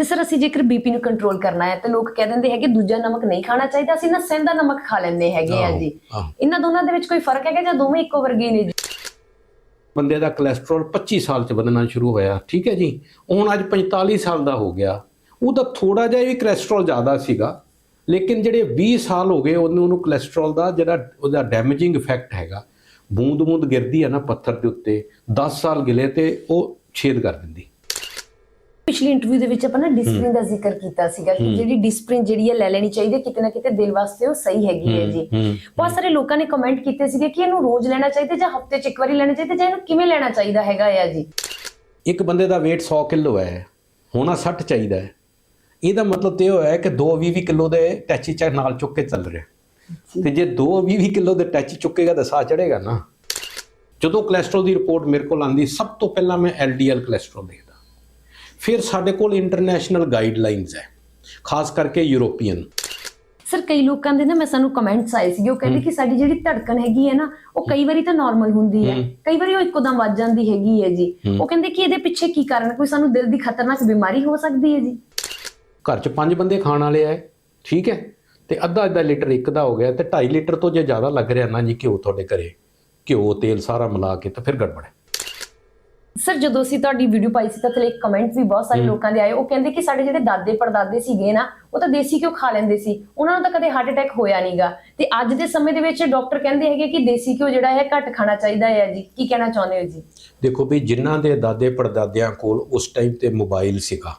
ਤੇ ਸਰ ਅਸੀਂ ਜੇਕਰ ਬੀਪੀ ਨੂੰ ਕੰਟਰੋਲ ਕਰਨਾ ਹੈ ਤਾਂ ਲੋਕ ਕਹਿ ਦਿੰਦੇ ਹੈਗੇ ਦੂਜਾ ਨਮਕ ਨਹੀਂ ਖਾਣਾ ਚਾਹੀਦਾ ਅਸੀਂ ਨਾ ਸੈਂਦਾ ਨਮਕ ਖਾ ਲੈਂਦੇ ਹੈਗੇ ਆ ਜੀ। ਇਹਨਾਂ ਦੋਨਾਂ ਦੇ ਵਿੱਚ ਕੋਈ ਫ਼ਰਕ ਹੈਗਾ ਜਾਂ ਦੋਵੇਂ ਇੱਕੋ ਵਰਗੇ ਨੇ ਜੀ? ਬੰਦੇ ਦਾ ਕੋਲੇਸਟ੍ਰੋਲ 25 ਸਾਲ ਚ ਵਧਣਾ ਸ਼ੁਰੂ ਹੋਇਆ ਠੀਕ ਹੈ ਜੀ? ਹੁਣ ਅੱਜ 45 ਸਾਲ ਦਾ ਹੋ ਗਿਆ। ਉਹਦਾ ਥੋੜਾ ਜਿਹਾ ਵੀ ਕੋਲੇਸਟ੍ਰੋਲ ਜ਼ਿਆਦਾ ਸੀਗਾ ਲੇਕਿਨ ਜਿਹੜੇ 20 ਸਾਲ ਹੋ ਗਏ ਉਹਨੂੰ ਉਹਨੂੰ ਕੋਲੇਸਟ੍ਰੋਲ ਦਾ ਜਿਹੜਾ ਉਹਦਾ ਡੈਮੇਜਿੰਗ ਇਫੈਕਟ ਹੈਗਾ ਬੂੰਦ ਬੂੰਦ ਗਿਰਦੀ ਹੈ ਨਾ ਪੱਥਰ ਦੇ ਉੱਤੇ 10 ਸਾਲ ਗਿਲੇ ਤੇ ਉਹ ਛੇਦ ਕਰ ਦਿੰਦੀ। ਪਿਛਲੀ ਇੰਟਰਵਿਊ ਦੇ ਵਿੱਚ ਆਪਾਂ ਨਾ ਡਿਸਪਲਿਨ ਦਾ ਜ਼ਿਕਰ ਕੀਤਾ ਸੀਗਾ ਕਿ ਜਿਹੜੀ ਡਿਸਪਲਿਨ ਜਿਹੜੀ ਹੈ ਲੈ ਲੈਣੀ ਚਾਹੀਦੀ ਹੈ ਕਿਤੇ ਨਾ ਕਿਤੇ ਦਿਲ ਵਾਸਤੇ ਉਹ ਸਹੀ ਹੈਗੀ ਹੈ ਜੀ। ਬਹੁਤ ਸਾਰੇ ਲੋਕਾਂ ਨੇ ਕਮੈਂਟ ਕੀਤੇ ਸੀਗੇ ਕਿ ਇਹਨੂੰ ਰੋਜ਼ ਲੈਣਾ ਚਾਹੀਦਾ ਜਾਂ ਹਫ਼ਤੇ 'ਚ ਇੱਕ ਵਾਰੀ ਲੈਣਾ ਚਾਹੀਦਾ ਜਾਂ ਇਹਨੂੰ ਕਿਵੇਂ ਲੈਣਾ ਚਾਹੀਦਾ ਹੈਗਾ ਆ ਜੀ? ਇੱਕ ਬੰਦੇ ਦਾ weight 100 ਕਿਲੋ ਹੈ ਹੋਣਾ 60 ਚਾਹੀਦਾ ਹੈ। ਇਹਦਾ ਮਤਲਬ ਤੇ ਹੋਇਆ ਕਿ 2 20 ਕਿਲੋ ਦੇ ਟੈਚੀ ਚ ਨਾਲ ਚੁੱਕ ਕੇ ਚੱਲ ਰਿਹਾ। ਤੇ ਜੇ 2 20 ਕਿਲੋ ਦੇ ਟੈਚੀ ਚੁੱਕੇਗਾ ਤਾਂ ਸਾਹ ਚੜੇਗਾ ਨਾ। ਜਦੋਂ ਕੋਲੇਸਟ੍ਰੋਲ ਦੀ ਰਿਪੋਰਟ ਮੇਰੇ ਕੋਲ ਆਂਦੀ ਸਭ ਤੋਂ ਪਹਿਲਾਂ ਮੈਂ ਐਲਡੀਐਲ ਕੋਲੇਸਟ੍ਰੋਲ ਦੇਖਦਾ। ਫਿਰ ਸਾਡੇ ਕੋਲ ਇੰਟਰਨੈਸ਼ਨਲ ਗਾਈਡਲਾਈਨਸ ਹੈ ਖਾਸ ਕਰਕੇ ਯੂਰੋਪੀਅਨ। ਸਰ ਕਈ ਲੋਕਾਂ ਦੇ ਨਾ ਮੈਂ ਸਾਨੂੰ ਕਮੈਂਟਸ ਆਏ ਸੀਗੇ ਉਹ ਕਹਿੰਦੇ ਕਿ ਸਾਡੀ ਜਿਹੜੀ ਧੜਕਨ ਹੈਗੀ ਹੈ ਨਾ ਉਹ ਕਈ ਵਾਰੀ ਤਾਂ ਨਾਰਮਲ ਹੁੰਦੀ ਹੈ। ਕਈ ਵਾਰੀ ਉਹ ਇੱਕੋਦਮ ਵੱਜ ਜਾਂਦੀ ਹੈਗੀ ਹੈ ਜੀ। ਉਹ ਕਹਿੰਦੇ ਕਿ ਇਹਦੇ ਪਿੱਛੇ ਕੀ ਕਾਰਨ ਕੋਈ ਸਾਨੂੰ ਦਿਲ ਦੀ ਖਤਰਨਾਕ ਬਿਮਾਰੀ ਹੋ ਸਕਦੀ ਹੈ ਜੀ? ਘਰ 'ਚ ਪੰਜ ਬੰਦੇ ਖਾਣ ਵਾਲੇ ਆ ਠੀਕ ਹੈ? ਤੇ ਅੱਧਾ ਅੱਧਾ ਲੀਟਰ ਇੱਕ ਦਾ ਹੋ ਗਿਆ ਤੇ 2.5 ਲੀਟਰ ਤੋਂ ਜੇ ਜ਼ਿਆਦਾ ਲੱਗ ਰਿਹਾ ਨਾ ਜੀ ਘਿਓ ਤੁਹਾਡੇ ਘਰੇ ਘਿਓ ਤੇਲ ਸਾਰਾ ਮਿਲਾ ਕੇ ਤਾਂ ਫਿਰ ਗੜਬੜ ਹੈ। ਸਰ ਜਦੋਂ ਅਸੀਂ ਤੁਹਾਡੀ ਵੀਡੀਓ ਪਾਈ ਸੀ ਤਾਂ ਥੱਲੇ ਕਮੈਂਟ ਵੀ ਬਹੁਤ ਸਾਰੇ ਲੋਕਾਂ ਦੇ ਆਏ। ਉਹ ਕਹਿੰਦੇ ਕਿ ਸਾਡੇ ਜਿਹੜੇ ਦਾਦੇ ਪੜਦਾਦੇ ਸੀਗੇ ਨਾ ਉਹ ਤਾਂ ਦੇਸੀ ਘਿਓ ਖਾ ਲੈਂਦੇ ਸੀ। ਉਹਨਾਂ ਨੂੰ ਤਾਂ ਕਦੇ ਹਾਰਟ ਅਟੈਕ ਹੋਇਆ ਨਹੀਂਗਾ। ਤੇ ਅੱਜ ਦੇ ਸਮੇਂ ਦੇ ਵਿੱਚ ਡਾਕਟਰ ਕਹਿੰਦੇ ਹੈਗੇ ਕਿ ਦੇਸੀ ਘਿਓ ਜਿਹੜਾ ਹੈ ਘੱਟ ਖਾਣਾ ਚਾਹੀਦਾ ਹੈ ਜੀ। ਕੀ ਕਹਿਣਾ ਚਾਹੁੰਦੇ ਹੋ ਜੀ? ਦੇਖੋ ਵੀ ਜਿਨ੍ਹਾਂ ਦੇ ਦਾਦੇ ਪੜਦਾਦਿਆਂ ਕੋਲ ਉਸ ਟਾਈਮ ਤੇ ਮੋਬਾਈਲ ਸੀਗਾ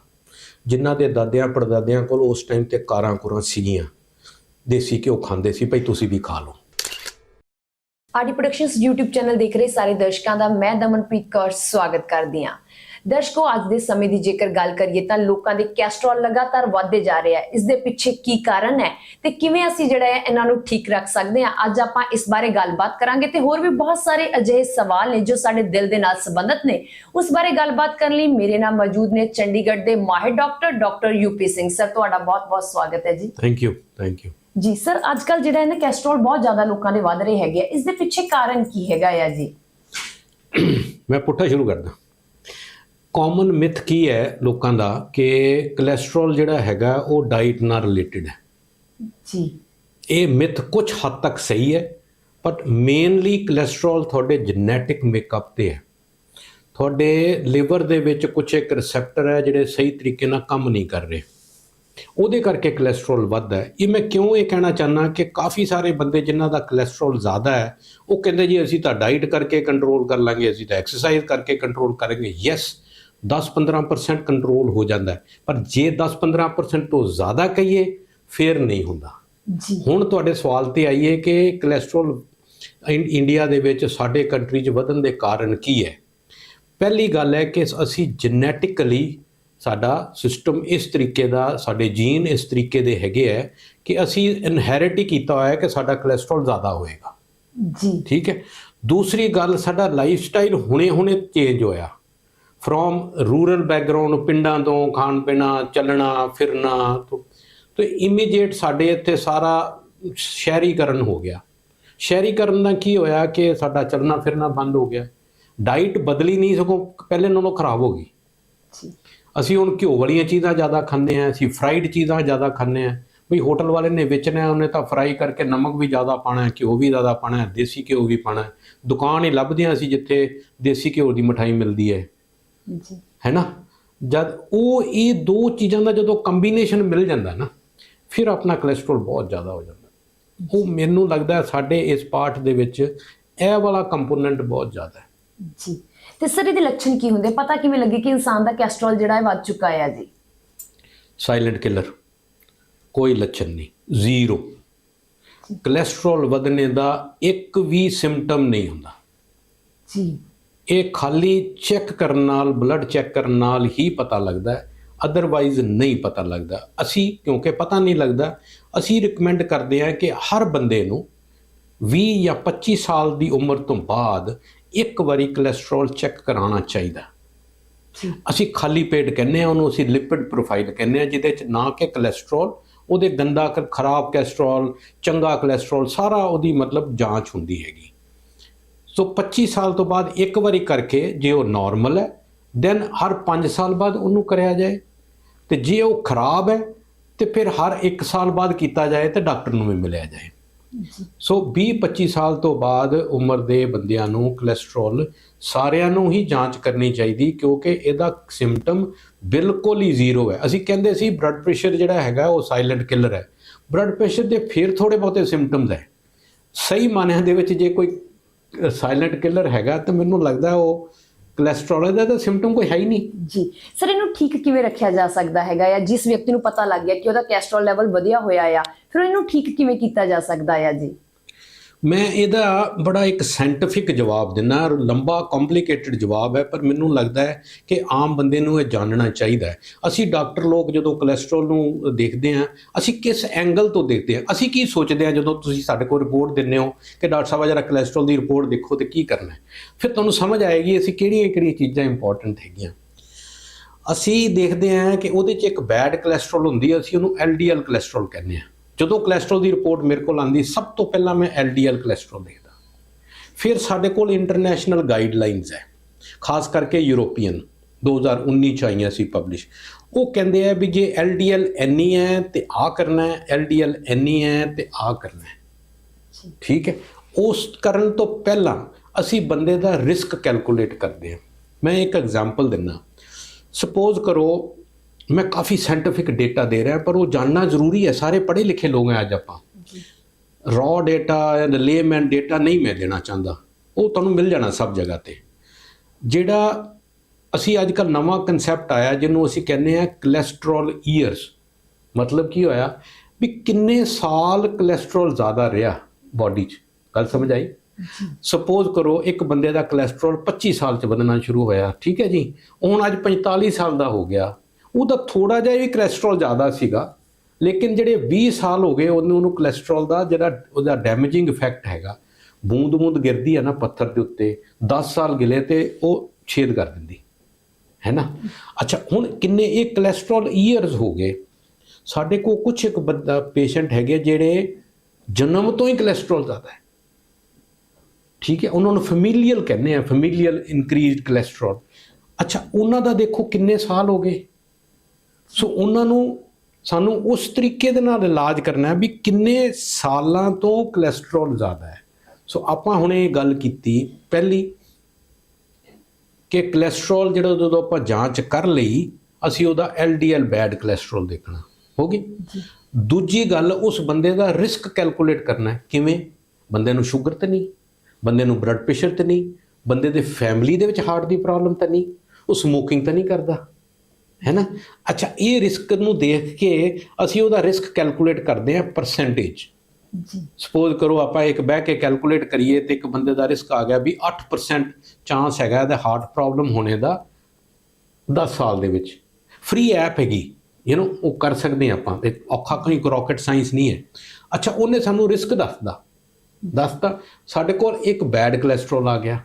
ਜਿਨ੍ਹਾਂ ਦੇ ਦਾਦਿਆਂ ਪੜਦਾਦਿਆਂ ਕੋਲ ਉਸ ਟਾਈਮ ਤੇ ਕਾਰਾਂ ਕੁਰਾਂ ਸੀਗੀਆਂ ਦੇਸੀ ਘਿਓ ਖਾਂਦੇ ਸੀ ਭਈ ਤੁਸੀਂ ਵੀ ਖਾ ਲਓ। ਆਰਡੀ ਪ੍ਰੋਡਕਸ਼ਨਸ YouTube ਚੈਨਲ ਦੇਖ ਰਹੇ ਸਾਰੇ ਦਰਸ਼ਕਾਂ ਦਾ ਮੈਂ ਦਮਨਪ੍ਰੀਤ ਕੌਰ ਸਵਾਗਤ ਕਰਦੀ ਹਾਂ। ਦਰਸ਼ਕੋ, ਅੱਜ ਦੇ ਸਮੇਂ ਦੀ ਜੇਕਰ ਗੱਲ ਕਰੀਏ ਤਾਂ ਲੋਕਾਂ ਦੇ ਕੈਸਟਰੋਲ ਲਗਾਤਾਰ ਵੱਧਦੇ ਜਾ ਰਿਹਾ ਹੈ। ਇਸ ਦੇ ਪਿੱਛੇ ਕੀ ਕਾਰਨ ਹੈ ਤੇ ਕਿਵੇਂ ਅਸੀਂ ਜਿਹੜਾ ਹੈ ਇਹਨਾਂ ਨੂੰ ਠੀਕ ਰੱਖ ਸਕਦੇ ਹਾਂ? ਅੱਜ ਆਪਾਂ ਇਸ ਬਾਰੇ ਗੱਲਬਾਤ ਕਰਾਂਗੇ ਤੇ ਹੋਰ ਵੀ ਬਹੁਤ ਸਾਰੇ ਅਜਿਹੇ ਸਵਾਲ ਨੇ ਜੋ ਸਾਡੇ ਦਿਲ ਦੇ ਨਾਲ ਸੰਬੰਧਿਤ ਨੇ। ਉਸ ਬਾਰੇ ਗੱਲਬਾਤ ਕਰਨ ਲਈ ਮੇਰੇ ਨਾਲ ਮੌਜੂਦ ਨੇ ਚੰਡੀਗੜ੍ਹ ਦੇ ਮਾਹਿਰ doctor doctor UP Singh. Sir, ਤੁਹਾਡਾ ਬਹੁਤ-ਬਹੁਤ ਸਵਾਗਤ ਹੈ ਜੀ। ਥੈਂਕ ਯੂ ਥੈਂਕ ਯੂ ਜੀ ਸਰ ਅੱਜ ਕੱਲ ਜਿਹੜਾ ਹੈ ਨਾ ਕੋਲੇਸਟ੍ਰੋਲ ਬਹੁਤ ਜ਼ਿਆਦਾ ਲੋਕਾਂ ਦੇ ਵੱਧ ਰਹੇ ਹੈਗੇ ਆ। ਇਸ ਦੇ ਪਿੱਛੇ ਕਾਰਨ ਕੀ ਹੈਗਾ ਆ ਜੀ? ਮੈਂ ਪੁੱਠਾ ਸ਼ੁਰੂ ਕਰਦਾ। ਕਾਮਨ ਮਿਥ ਕੀ ਹੈ ਲੋਕਾਂ ਦਾ ਕਿ ਕੋਲੇਸਟ੍ਰੋਲ ਜਿਹੜਾ ਹੈਗਾ ਉਹ ਡਾਈਟ ਨਾਲ ਰਿਲੇਟਡ ਹੈ। ਜੀ। ਇਹ ਮਿਥ ਕੁਝ ਹੱਦ ਤੱਕ ਸਹੀ ਹੈ ਬਟ ਮੇਨਲੀ ਕੋਲੇਸਟ੍ਰੋਲ ਤੁਹਾਡੇ ਜੈਨੇਟਿਕ ਮੇਕਅਪ ਤੇ ਹੈ। ਤੁਹਾਡੇ ਲਿਵਰ ਦੇ ਵਿੱਚ ਕੁਝ ਇੱਕ ਰਿਸੈਪਟਰ ਹੈ ਜਿਹੜੇ ਸਹੀ ਤਰੀਕੇ ਨਾਲ ਕੰਮ ਨਹੀਂ ਕਰ ਰਹੇ। ਉਹਦੇ ਕਰਕੇ ਕੋਲੇਸਟ੍ਰੋਲ ਵੱਧਦਾ ਹੈ। ਇਹ ਮੈਂ ਕਿਉਂ ਇਹ ਕਹਿਣਾ ਚਾਹਨਾ ਕਿ ਕਾਫੀ ਸਾਰੇ ਬੰਦੇ ਜਿਨ੍ਹਾਂ ਦਾ ਕੋਲੇਸਟ੍ਰੋਲ ਜ਼ਿਆਦਾ ਹੈ ਉਹ ਕਹਿੰਦੇ ਜੀ ਅਸੀਂ ਤਾਂ ਡਾਈਟ ਕਰਕੇ ਕੰਟਰੋਲ ਕਰ ਲਾਂਗੇ ਅਸੀਂ ਤਾਂ ਐਕਸਰਸਾਈਜ਼ ਕਰਕੇ ਕੰਟਰੋਲ ਕਰਾਂਗੇ। ਯੈਸ 10-15% ਕੰਟਰੋਲ ਹੋ ਜਾਂਦਾ ਹੈ। ਪਰ ਜੇ 10-15% ਤੋਂ ਜ਼ਿਆਦਾ ਕਹੀਏ ਫਿਰ ਨਹੀਂ ਹੁੰਦਾ। ਜੀ। ਹੁਣ ਤੁਹਾਡੇ ਸਵਾਲ ਤੇ ਆਈਏ ਕਿ ਕੋਲੇਸਟ੍ਰੋਲ ਇੰਡੀਆ ਦੇ ਵਿੱਚ ਸਾਡੇ ਕੰਟਰੀ 'ਚ ਵਧਣ ਦੇ ਕਾਰਨ ਕੀ ਹੈ? ਪਹਿਲੀ ਗੱਲ ਹੈ ਕਿ ਅਸੀਂ ਜੈਨੇਟਿਕਲੀ ਸਾਡਾ ਸਿਸਟਮ ਇਸ ਤਰੀਕੇ ਦਾ ਸਾਡੇ ਜੀਨ ਇਸ ਤਰੀਕੇ ਦੇ ਹੈਗੇ ਹੈ ਕਿ ਅਸੀਂ ਇਨਹੈਰਿਟ ਹੀ ਕੀਤਾ ਹੋਇਆ ਹੈ ਕਿ ਸਾਡਾ ਕੋਲੇਸਟ੍ਰੋਲ ਜ਼ਿਆਦਾ ਹੋਏਗਾ। ਜੀ। ਠੀਕ ਹੈ? ਦੂਸਰੀ ਗੱਲ ਸਾਡਾ ਲਾਈਫ ਸਟਾਈਲ ਹੁਣੇ-ਹੁਣੇ ਚੇਂਜ ਹੋਇਆ। ਫਰੋਮ ਰੂਰਲ ਬੈਕਗ੍ਰਾਉਂਡ ਪਿੰਡਾਂ ਤੋਂ ਖਾਣ ਪੀਣਾ ਚੱਲਣਾ ਫਿਰਨਾ ਤੋਂ ਇਮੀਡੀਏਟ ਸਾਡੇ ਇੱਥੇ ਸਾਰਾ ਸ਼ਹਿਰੀਕਰਨ ਹੋ ਗਿਆ। ਸ਼ਹਿਰੀਕਰਨ ਦਾ ਕੀ ਹੋਇਆ ਕਿ ਸਾਡਾ ਚੱਲਣਾ ਫਿਰਨਾ ਬੰਦ ਹੋ ਗਿਆ। ਡਾਈਟ ਬਦਲੀ ਨਹੀਂ ਸਗੋਂ ਪਹਿਲੇ ਨਾਲੋਂ ਖਰਾਬ ਹੋ ਗਈ। ਅਸੀਂ ਹੁਣ ਘਿਓ ਵਾਲੀਆਂ ਚੀਜ਼ਾਂ ਜ਼ਿਆਦਾ ਖਾਂਦੇ ਆ ਅਸੀਂ ਫਰਾਈਡ ਚੀਜ਼ਾਂ ਜ਼ਿਆਦਾ ਖਾਂਦੇ ਆ ਵੀ ਹੋਟਲ ਵਾਲੇ ਨੇ ਵੇਚਣਾ ਉਹਨੇ ਤਾਂ ਫਰਾਈ ਕਰਕੇ ਨਮਕ ਵੀ ਜ਼ਿਆਦਾ ਪਾਣਾ ਹੈ ਘਿਓ ਵੀ ਜ਼ਿਆਦਾ ਪਾਣਾ ਹੈ ਦੇਸੀ ਘਿਓ ਵੀ ਪਾਣਾ ਹੈ ਦੁਕਾਨ ਹੀ ਲੱਭਦੇ ਆ ਅਸੀਂ ਜਿੱਥੇ ਦੇਸੀ ਘਿਓ ਦੀ ਮਠਾਈ ਮਿਲਦੀ ਹੈ। ਜੀ। ਹੈਨਾ ਜਦ ਉਹ ਇਹ ਦੋ ਚੀਜ਼ਾਂ ਦਾ ਜਦੋਂ ਕੰਬੀਨੇਸ਼ਨ ਮਿਲ ਜਾਂਦਾ ਨਾ ਫਿਰ ਆਪਣਾ ਕੋਲੇਸਟ੍ਰੋਲ ਬਹੁਤ ਜ਼ਿਆਦਾ ਹੋ ਜਾਂਦਾ। ਉਹ ਮੈਨੂੰ ਲੱਗਦਾ ਸਾਡੇ ਇਸ ਪਾਰਟ ਦੇ ਵਿੱਚ ਇਹ ਵਾਲਾ ਕੰਪੋਨੈਂਟ ਬਹੁਤ ਜ਼ਿਆਦਾ ਹੈ। ਜੀ। ਤੇ ਸਰ ਇਹਦੇ ਲੱਛਣ ਕੀ ਹੁੰਦੇ? ਪਤਾ ਕਿਵੇਂ ਲੱਗੇ ਕਿ ਇਨਸਾਨ ਦਾ ਕੋਲੇਸਟ੍ਰੋਲ ਜਿਹੜਾ ਹੈ ਵੱਧ ਚੁੱਕਾ ਹੈ ਜੀ ਸਾਇਲੈਂਟ ਕਿਲਰ ਕੋਈ ਲੱਛਣ ਨਹੀਂ. ਜ਼ੀਰੋ ਕੋਲੇਸਟ੍ਰੋਲ ਵਧਣੇ ਦਾ ਇੱਕ ਵੀ ਸਿੰਪਟਮ ਨਹੀਂ ਹੁੰਦਾ। ਜੀ। ਇਹ ਖਾਲੀ ਚੈੱਕ ਕਰਨ ਨਾਲ ਬਲੱਡ ਚੈੱਕ ਕਰਨ ਨਾਲ ਹੀ ਪਤਾ ਲੱਗਦਾ ਹੈ। ਅਦਰਵਾਈਜ਼ ਨਹੀਂ ਪਤਾ ਲੱਗਦਾ। ਅਸੀਂ ਕਿਉਂਕਿ ਪਤਾ ਨਹੀਂ ਲੱਗਦਾ ਅਸੀਂ ਰეკਮੈਂਡ ਕਰਦੇ ਹਾਂ ਕਿ ਹਰ ਬੰਦੇ ਨੂੰ 20 ਜਾਂ 25 ਸਾਲ ਦੀ ਉਮਰ ਤੋਂ ਬਾਅਦ ਇੱਕ ਵਾਰੀ ਕੋਲੇਸਟ੍ਰੋਲ ਚੈੱਕ ਕਰਾਉਣਾ ਚਾਹੀਦਾ। ਅਸੀਂ ਖਾਲੀ ਪੇਟ ਕਹਿੰਦੇ ਆ ਉਹਨੂੰ ਅਸੀਂ ਲਿਪਿਡ ਪ੍ਰੋਫਾਈਲ ਕਹਿੰਦੇ ਆ ਜਿਹਦੇ ਚ ਨਾ ਕਿ ਕੋਲੇਸਟ੍ਰੋਲ ਉਹਦੇ ਗੰਦਾ ਖਰਾਬ ਕੋਲੇਸਟ੍ਰੋਲ ਚੰਗਾ ਕੋਲੇਸਟ੍ਰੋਲ ਸਾਰਾ ਉਹਦੀ ਮਤਲਬ ਜਾਂਚ ਹੁੰਦੀ ਹੈਗੀ। ਸੋ 25 ਸਾਲ ਤੋਂ ਬਾਅਦ ਇੱਕ ਵਾਰੀ ਕਰਕੇ ਜੇ ਉਹ ਨਾਰਮਲ ਹੈ ਦੈਨ ਹਰ 5 ਸਾਲ ਬਾਅਦ ਉਹਨੂੰ ਕਰਿਆ ਜਾਏ। ਤੇ ਜੇ ਉਹ ਖਰਾਬ ਹੈ ਤੇ ਫਿਰ ਹਰ 1 ਸਾਲ ਬਾਅਦ ਕੀਤਾ ਜਾਏ ਤੇ ਡਾਕਟਰ ਨੂੰ ਵੀ ਮਿਲਿਆ ਜਾਏ। ਸੋ 20-25 ਸਾਲ ਤੋਂ ਬਾਅਦ ਉਮਰ ਦੇ ਬੰਦਿਆਂ ਨੂੰ ਕੋਲੇਸਟ੍ਰੋਲ ਸਾਰਿਆਂ ਨੂੰ ਹੀ ਜਾਂਚ ਕਰਨੀ ਚਾਹੀਦੀ ਕਿਉਂਕਿ ਇਹਦਾ ਸਿੰਪਟਮ ਬਿਲਕੁਲ ਹੀ ਜ਼ੀਰੋ ਹੈ। ਅਸੀਂ ਕਹਿੰਦੇ ਸੀ ਬਲੱਡ ਪ੍ਰੈਸ਼ਰ ਜਿਹੜਾ ਹੈਗਾ ਉਹ ਸਾਇਲੈਂਟ ਕਿਲਰ ਹੈ। ਬਲੱਡ ਪ੍ਰੈਸ਼ਰ ਦੇ ਫਿਰ ਥੋੜੇ ਬਹੁਤੇ ਸਿੰਪਟਮਸ ਹੈ। ਸਹੀ ਮਾਨਿਆਂ ਦੇ ਵਿੱਚ ਜੇ ਕੋਈ ਸਾਇਲੈਂਟ ਕਿਲਰ ਹੈਗਾ ਤਾਂ ਮੈਨੂੰ ਲੱਗਦਾ ਉਹ ਕੋਲੇਸਟ੍ਰੋਲ ਦਾ ਤਾਂ ਸਿੰਪਟਮ ਕੋਈ ਹੈ ਹੀ ਨਹੀਂ। ਜੀ। ਸਰ, ਇਹਨੂੰ ਠੀਕ ਕਿਵੇਂ ਰੱਖਿਆ ਜਾ ਸਕਦਾ ਹੈਗਾ ਜਾਂ ਜਿਸ ਵਿਅਕਤੀ ਨੂੰ ਪਤਾ ਲੱਗ ਗਿਆ ਕਿ ਉਹਦਾ ਕੋਲੇਸਟ੍ਰੋਲ ਲੈਵਲ ਵਧਿਆ ਹੋਇਆ ਆ ਫਿਰ ਇਹਨੂੰ ਠੀਕ ਕਿਵੇਂ ਕੀਤਾ ਜਾ ਸਕਦਾ ਆ ਜੀ? ਮੈਂ ਇਹਦਾ ਬੜਾ ਇੱਕ ਸਾਇੰਟਿਫਿਕ ਜਵਾਬ ਦਿੰਦਾ ਔਰ ਲੰਬਾ ਕੰਪਲਿਕੇਟਡ ਜਵਾਬ ਹੈ, ਪਰ ਮੈਨੂੰ ਲੱਗਦਾ ਹੈ ਕਿ ਆਮ ਬੰਦੇ ਨੂੰ ਇਹ ਜਾਣਨਾ ਚਾਹੀਦਾ ਹੈ। ਅਸੀਂ ਡਾਕਟਰ ਲੋਕ ਜਦੋਂ ਕੋਲੇਸਟ੍ਰੋਲ ਨੂੰ ਦੇਖਦੇ ਹਾਂ, ਅਸੀਂ ਕਿਸ ਐਂਗਲ ਤੋਂ ਦੇਖਦੇ ਹਾਂ? ਅਸੀਂ ਕੀ ਸੋਚਦੇ ਹਾਂ ਜਦੋਂ ਤੁਸੀਂ ਸਾਡੇ ਕੋਲ ਰਿਪੋਰਟ ਦਿੰਦੇ ਹੋ ਕਿ ਡਾਕਟਰ ਸਾਹਿਬ ਆਹ ਜਰਾ ਕੋਲੇਸਟ੍ਰੋਲ ਦੀ ਰਿਪੋਰਟ ਦੇਖੋ ਤੇ ਕੀ ਕਰਨਾ ਹੈ? ਫਿਰ ਤੁਹਾਨੂੰ ਸਮਝ ਆਏਗੀ ਅਸੀਂ ਕਿਹੜੀਆਂ ਕਿਹੜੀਆਂ ਚੀਜ਼ਾਂ ਇੰਪੋਰਟੈਂਟ ਹੈਗੀਆਂ। ਅਸੀਂ ਦੇਖਦੇ ਹਾਂ ਕਿ ਉਹਦੇ 'ਚ ਇੱਕ ਬੈਡ ਕੋਲੇਸਟ੍ਰੋਲ ਹੁੰਦੀ ਹੈ, ਅਸੀਂ ਉਹਨੂੰ LDL ਕੋਲੇਸਟ੍ਰੋਲ ਕਹਿੰਦੇ ਹਾਂ। ਜਦੋਂ ਕੋਲੇਸਟ੍ਰੋਲ ਦੀ ਰਿਪੋਰਟ ਮੇਰੇ ਕੋਲ ਆਂਦੀ ਸਭ ਤੋਂ ਪਹਿਲਾਂ ਮੈਂ LDL ਕੋਲੇਸਟ੍ਰੋਲ ਦੇਖਦਾ। ਫਿਰ ਸਾਡੇ ਕੋਲ ਇੰਟਰਨੈਸ਼ਨਲ ਗਾਈਡਲਾਈਨਸ ਹੈ, ਖਾਸ ਕਰਕੇ ਯੂਰੋਪੀਅਨ। 2019 ਚ ਆਈਆਂ ਸੀ ਪਬਲਿਸ਼ ਉਹ ਕਹਿੰਦੇ ਆ ਵੀ ਜੇ LDL ਇੰਨੀ ਹੈ ਤੇ ਆ ਕਰਨਾ ਹੈ, LDL ਇੰਨੀ ਹੈ ਤੇ ਆ ਕਰਨਾ ਹੈ। ਠੀਕ ਹੈ? ਉਸ ਕਰਨ ਤੋਂ ਪਹਿਲਾਂ ਅਸੀਂ ਬੰਦੇ ਦਾ ਰਿਸਕ ਕੈਲਕੂਲੇਟ ਕਰਦੇ ਹਾਂ। ਮੈਂ ਇੱਕ ਐਗਜ਼ਾਮਪਲ ਦਿੰਦਾ। ਸਪੋਜ਼ ਕਰੋ ਮੈਂ ਕਾਫੀ ਸਾਇੰਟਿਫਿਕ ਡੇਟਾ ਦੇ ਰਿਹਾ ਪਰ ਉਹ ਜਾਣਨਾ ਜ਼ਰੂਰੀ ਹੈ। ਸਾਰੇ ਪੜ੍ਹੇ ਲਿਖੇ ਲੋਕ ਆ ਅੱਜ ਆਪਾਂ। Raw data and layman data ਨਹੀਂ ਮੈਂ ਦੇਣਾ ਚਾਹੁੰਦਾ। ਉਹ ਤੁਹਾਨੂੰ ਮਿਲ ਜਾਣਾ ਸਭ ਜਗ੍ਹਾ ਤੇ। ਜਿਹੜਾ ਅਸੀਂ ਅੱਜ ਕੱਲ ਨਵਾਂ ਕਨਸੈਪਟ ਆਇਆ ਜਿਹਨੂੰ ਅਸੀਂ ਕਹਿੰਦੇ ਆ ਕੋਲੇਸਟ੍ਰੋਲ ਈਅਰਸ ਮਤਲਬ ਕੀ ਹੋਇਆ ਵੀ ਕਿੰਨੇ ਸਾਲ ਕੋਲੇਸਟ੍ਰੋਲ ਜ਼ਿਆਦਾ ਰਿਹਾ ਬਾਡੀ 'ਚ। ਗੱਲ ਸਮਝ ਆਈ? ਸਪੋਜ਼ ਕਰੋ ਇੱਕ ਬੰਦੇ ਦਾ ਕੋਲੇਸਟ੍ਰੋਲ 25 ਸਾਲ 'ਚ ਵਧਣਾ ਸ਼ੁਰੂ ਹੋਇਆ। ਠੀਕ ਹੈ ਜੀ? ਹੁਣ ਅੱਜ 45 ਸਾਲ ਦਾ ਹੋ ਗਿਆ। ਉਹਦਾ ਥੋੜਾ ਜਿਹਾ ਵੀ ਕੋਲੇਸਟ੍ਰੋਲ ਜ਼ਿਆਦਾ ਸੀਗਾ, ਲੇਕਿਨ ਜਿਹੜੇ 20 ਸਾਲ ਹੋ ਗਏ ਉਹਨੂੰ ਉਹਨੂੰ ਕੋਲੇਸਟ੍ਰੋਲ ਦਾ ਜਿਹੜਾ ਉਹਦਾ ਡੈਮੇਜਿੰਗ ਇਫੈਕਟ ਹੈਗਾ, ਬੂੰਦ ਬੂੰਦ ਗਿਰਦੀ ਹੈ ਨਾ ਪੱਥਰ ਦੇ ਉੱਤੇ 10 ਸਾਲ ਗਿਲੇ ਤੇ ਉਹ ਛੇਦ ਕਰ ਦਿੰਦੀ, ਹੈ ਨਾ? ਅੱਛਾ, ਹੁਣ ਕਿੰਨੇ, ਇਹ ਕੋਲੇਸਟ੍ਰੋਲ ਈਅਰਸ ਹੋ ਗਏ, ਸਾਡੇ ਕੋਲ ਕੁਝ ਇੱਕ ਬੰਦਾ ਪੇਸ਼ੈਂਟ ਹੈਗੇ ਜਿਹੜੇ ਜਨਮ ਤੋਂ ਹੀ ਕੋਲੇਸਟ੍ਰੋਲ ਜ਼ਿਆਦਾ ਹੈ। ਠੀਕ ਹੈ, ਉਹਨਾਂ ਨੂੰ ਫੈਮੀਲੀਅਲ ਕਹਿੰਦੇ ਆ ਫੈਮੀਲੀਅਲ ਇਨਕਰੀਜ਼ਡ ਕੋਲੇਸਟ੍ਰੋਲ ਅੱਛਾ, ਉਹਨਾਂ ਦਾ ਦੇਖੋ ਕਿੰਨੇ ਸਾਲ ਹੋ ਗਏ? ਸੋ ਉਹਨਾਂ ਨੂੰ ਸਾਨੂੰ ਉਸ ਤਰੀਕੇ ਦੇ ਨਾਲ ਇਲਾਜ ਕਰਨਾ ਹੈ ਵੀ ਕਿੰਨੇ ਸਾਲਾਂ ਤੋਂ ਕੋਲੇਸਟ੍ਰੋਲ ਜ਼ਿਆਦਾ ਹੈ। ਸੋ ਆਪਾਂ ਹੁਣੇ ਇਹ ਗੱਲ ਕੀਤੀ ਪਹਿਲੀ ਕਿ ਕੋਲੇਸਟ੍ਰੋਲ ਜਿਹੜਾ ਜਦੋਂ ਆਪਾਂ ਜਾਂਚ ਕਰ ਲਈ ਅਸੀਂ ਉਹਦਾ LDL ਬੈਡ ਕੋਲੇਸਟ੍ਰੋਲ ਦੇਖਣਾ ਹੋ ਗਈ? ਦੂਜੀ ਗੱਲ ਉਸ ਬੰਦੇ ਦਾ ਰਿਸਕ ਕੈਲਕੂਲੇਟ ਕਰਨਾ ਹੈ। ਕਿਵੇਂ? ਬੰਦੇ ਨੂੰ ਸ਼ੂਗਰ ਤੇ ਨਹੀਂ ਬੰਦੇ ਨੂੰ ਬਲੱਡ ਪ੍ਰੈਸ਼ਰ ਤੇ ਨਹੀਂ ਬੰਦੇ ਦੇ ਫੈਮਿਲੀ ਦੇ ਵਿੱਚ ਹਾਰਟ ਦੀ ਪ੍ਰੋਬਲਮ ਤਾਂ ਨਹੀਂ ਉਹ ਸਮੋਕਿੰਗ ਤਾਂ ਨਹੀਂ ਕਰਦਾ। ਹੈ ਨਾ ਅੱਛਾ ਇਹ ਰਿਸਕ ਨੂੰ ਦੇਖ ਕੇ ਅਸੀਂ ਉਹਦਾ ਰਿਸਕ ਕੈਲਕੂਲੇਟ ਕਰਦੇ ਹਾਂ ਪਰਸੈਂਟੇਜ ਜੀ। ਸਪੋਜ਼ ਕਰੋ ਆਪਾਂ ਇੱਕ ਬਹਿ ਕੇ ਕੈਲਕੂਲੇਟ ਕਰੀਏ ਤੇ ਇੱਕ ਬੰਦੇ ਦਾ ਰਿਸਕ ਆ ਗਿਆ ਵੀ 8% ਚਾਂਸ ਹੈਗਾ ਇਹਦਾ ਹਾਰਟ ਪ੍ਰੋਬਲਮ ਹੋਣੇ ਦਾ 10 ਸਾਲ ਦੇ ਵਿੱਚ। ਫ੍ਰੀ ਐਪ ਹੈਗੀ ਯੂ نو ਉਹ ਕਰ ਸਕਦੇ ਹਾਂ ਆਪਾਂ। ਤੇ ਔਖਾ ਕੋਈ ਰੌਕਟ ਸਾਇੰਸ ਨਹੀਂ ਹੈ। ਅੱਛਾ ਉਹਨੇ ਸਾਨੂੰ ਰਿਸਕ ਦੱਸਦਾ। ਦੱਸਤਾ ਸਾਡੇ ਕੋਲ ਇੱਕ ਬੈਡ ਕੋਲੇਸਟ੍ਰੋਲ ਆ ਗਿਆ।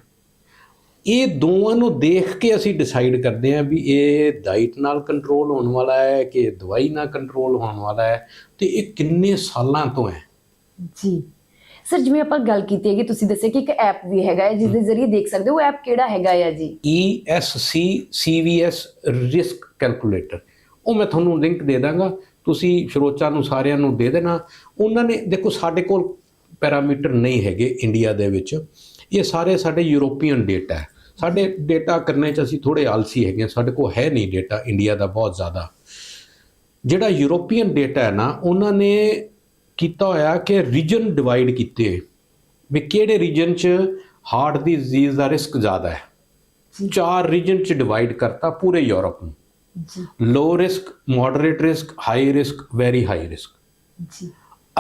ਇਹ ਦੋਵਾਂ ਨੂੰ ਦੇਖ ਕੇ ਅਸੀਂ ਡਿਸਾਈਡ ਕਰਦੇ ਹਾਂ ਵੀ ਇਹ ਡਾਈਟ ਨਾਲ ਕੰਟਰੋਲ ਹੋਣ ਵਾਲਾ ਹੈ ਕਿ ਦਵਾਈ ਨਾਲ ਕੰਟਰੋਲ ਹੋਣ ਵਾਲਾ ਹੈ ਤੇ ਇਹ ਕਿੰਨੇ ਸਾਲਾਂ ਤੋਂ ਹੈ? ਜੀ। ਸਰ ਜਿਵੇਂ ਆਪਾਂ ਗੱਲ ਕੀਤੀ ਹੈ ਕਿ ਤੁਸੀਂ ਦੱਸਿਆ ਕਿ ਇੱਕ ਐਪ ਵੀ ਹੈਗਾ ਹੈ ਜਿਸ ਦੇ ਜ਼ਰੀਏ ਦੇਖ ਸਕਦੇ ਹੋ ਐਪ ਕਿਹੜਾ ਹੈਗਾ ਆ ਜੀ? ESC CVS ਰਿਸਕ ਕੈਲਕੂਲੇਟਰ ਉਹ ਮੈਂ ਤੁਹਾਨੂੰ ਲਿੰਕ ਦੇ ਦਾਂਗਾ। ਤੁਸੀਂ ਸ਼ਰੋਚਾ ਨੂੰ ਸਾਰਿਆਂ ਨੂੰ ਦੇ ਦੇਣਾ। ਉਹਨਾਂ ਨੇ ਦੇਖੋ ਸਾਡੇ ਕੋਲ ਪੈਰਾਮੀਟਰ ਨਹੀਂ ਹੈਗੇ ਇੰਡੀਆ ਦੇ ਵਿੱਚ। ਇਹ ਸਾਰੇ ਸਾਡੇ ਯੂਰੋਪੀਅਨ ਡੇਟਾ ਹੈ। ਸਾਡੇ ਡੇਟਾ ਕਰਨੇ ਚ ਅਸੀਂ ਥੋੜੇ ਆਲਸੀ ਹੈਗੇ ਸਾਡੇ ਕੋਲ ਹੈ ਨਹੀਂ ਡੇਟਾ ਇੰਡੀਆ ਦਾ ਬਹੁਤ ਜ਼ਿਆਦਾ। ਜਿਹੜਾ ਯੂਰੋਪੀਅਨ ਡੇਟਾ ਹੈ ਨਾ ਉਹਨਾਂ ਨੇ ਕੀਤਾ ਹੋਇਆ ਕਿ ਰੀਜਨ ਡਿਵਾਈਡ ਕੀਤੇ। ਵੀ ਕਿਹੜੇ ਰੀਜਨ 'ਚ ਹਾਰਟ ਦੀ ਡਿਜ਼ੀਜ਼ ਦਾ ਰਿਸਕ ਜ਼ਿਆਦਾ ਹੈ। ਚਾਰ ਰੀਜਨ 'ਚ ਡਿਵਾਈਡ ਕਰਤਾ ਪੂਰੇ ਯੂਰਪ ਨੂੰ। ਜੀ। Low risk moderate risk high risk very high risk ਜੀ।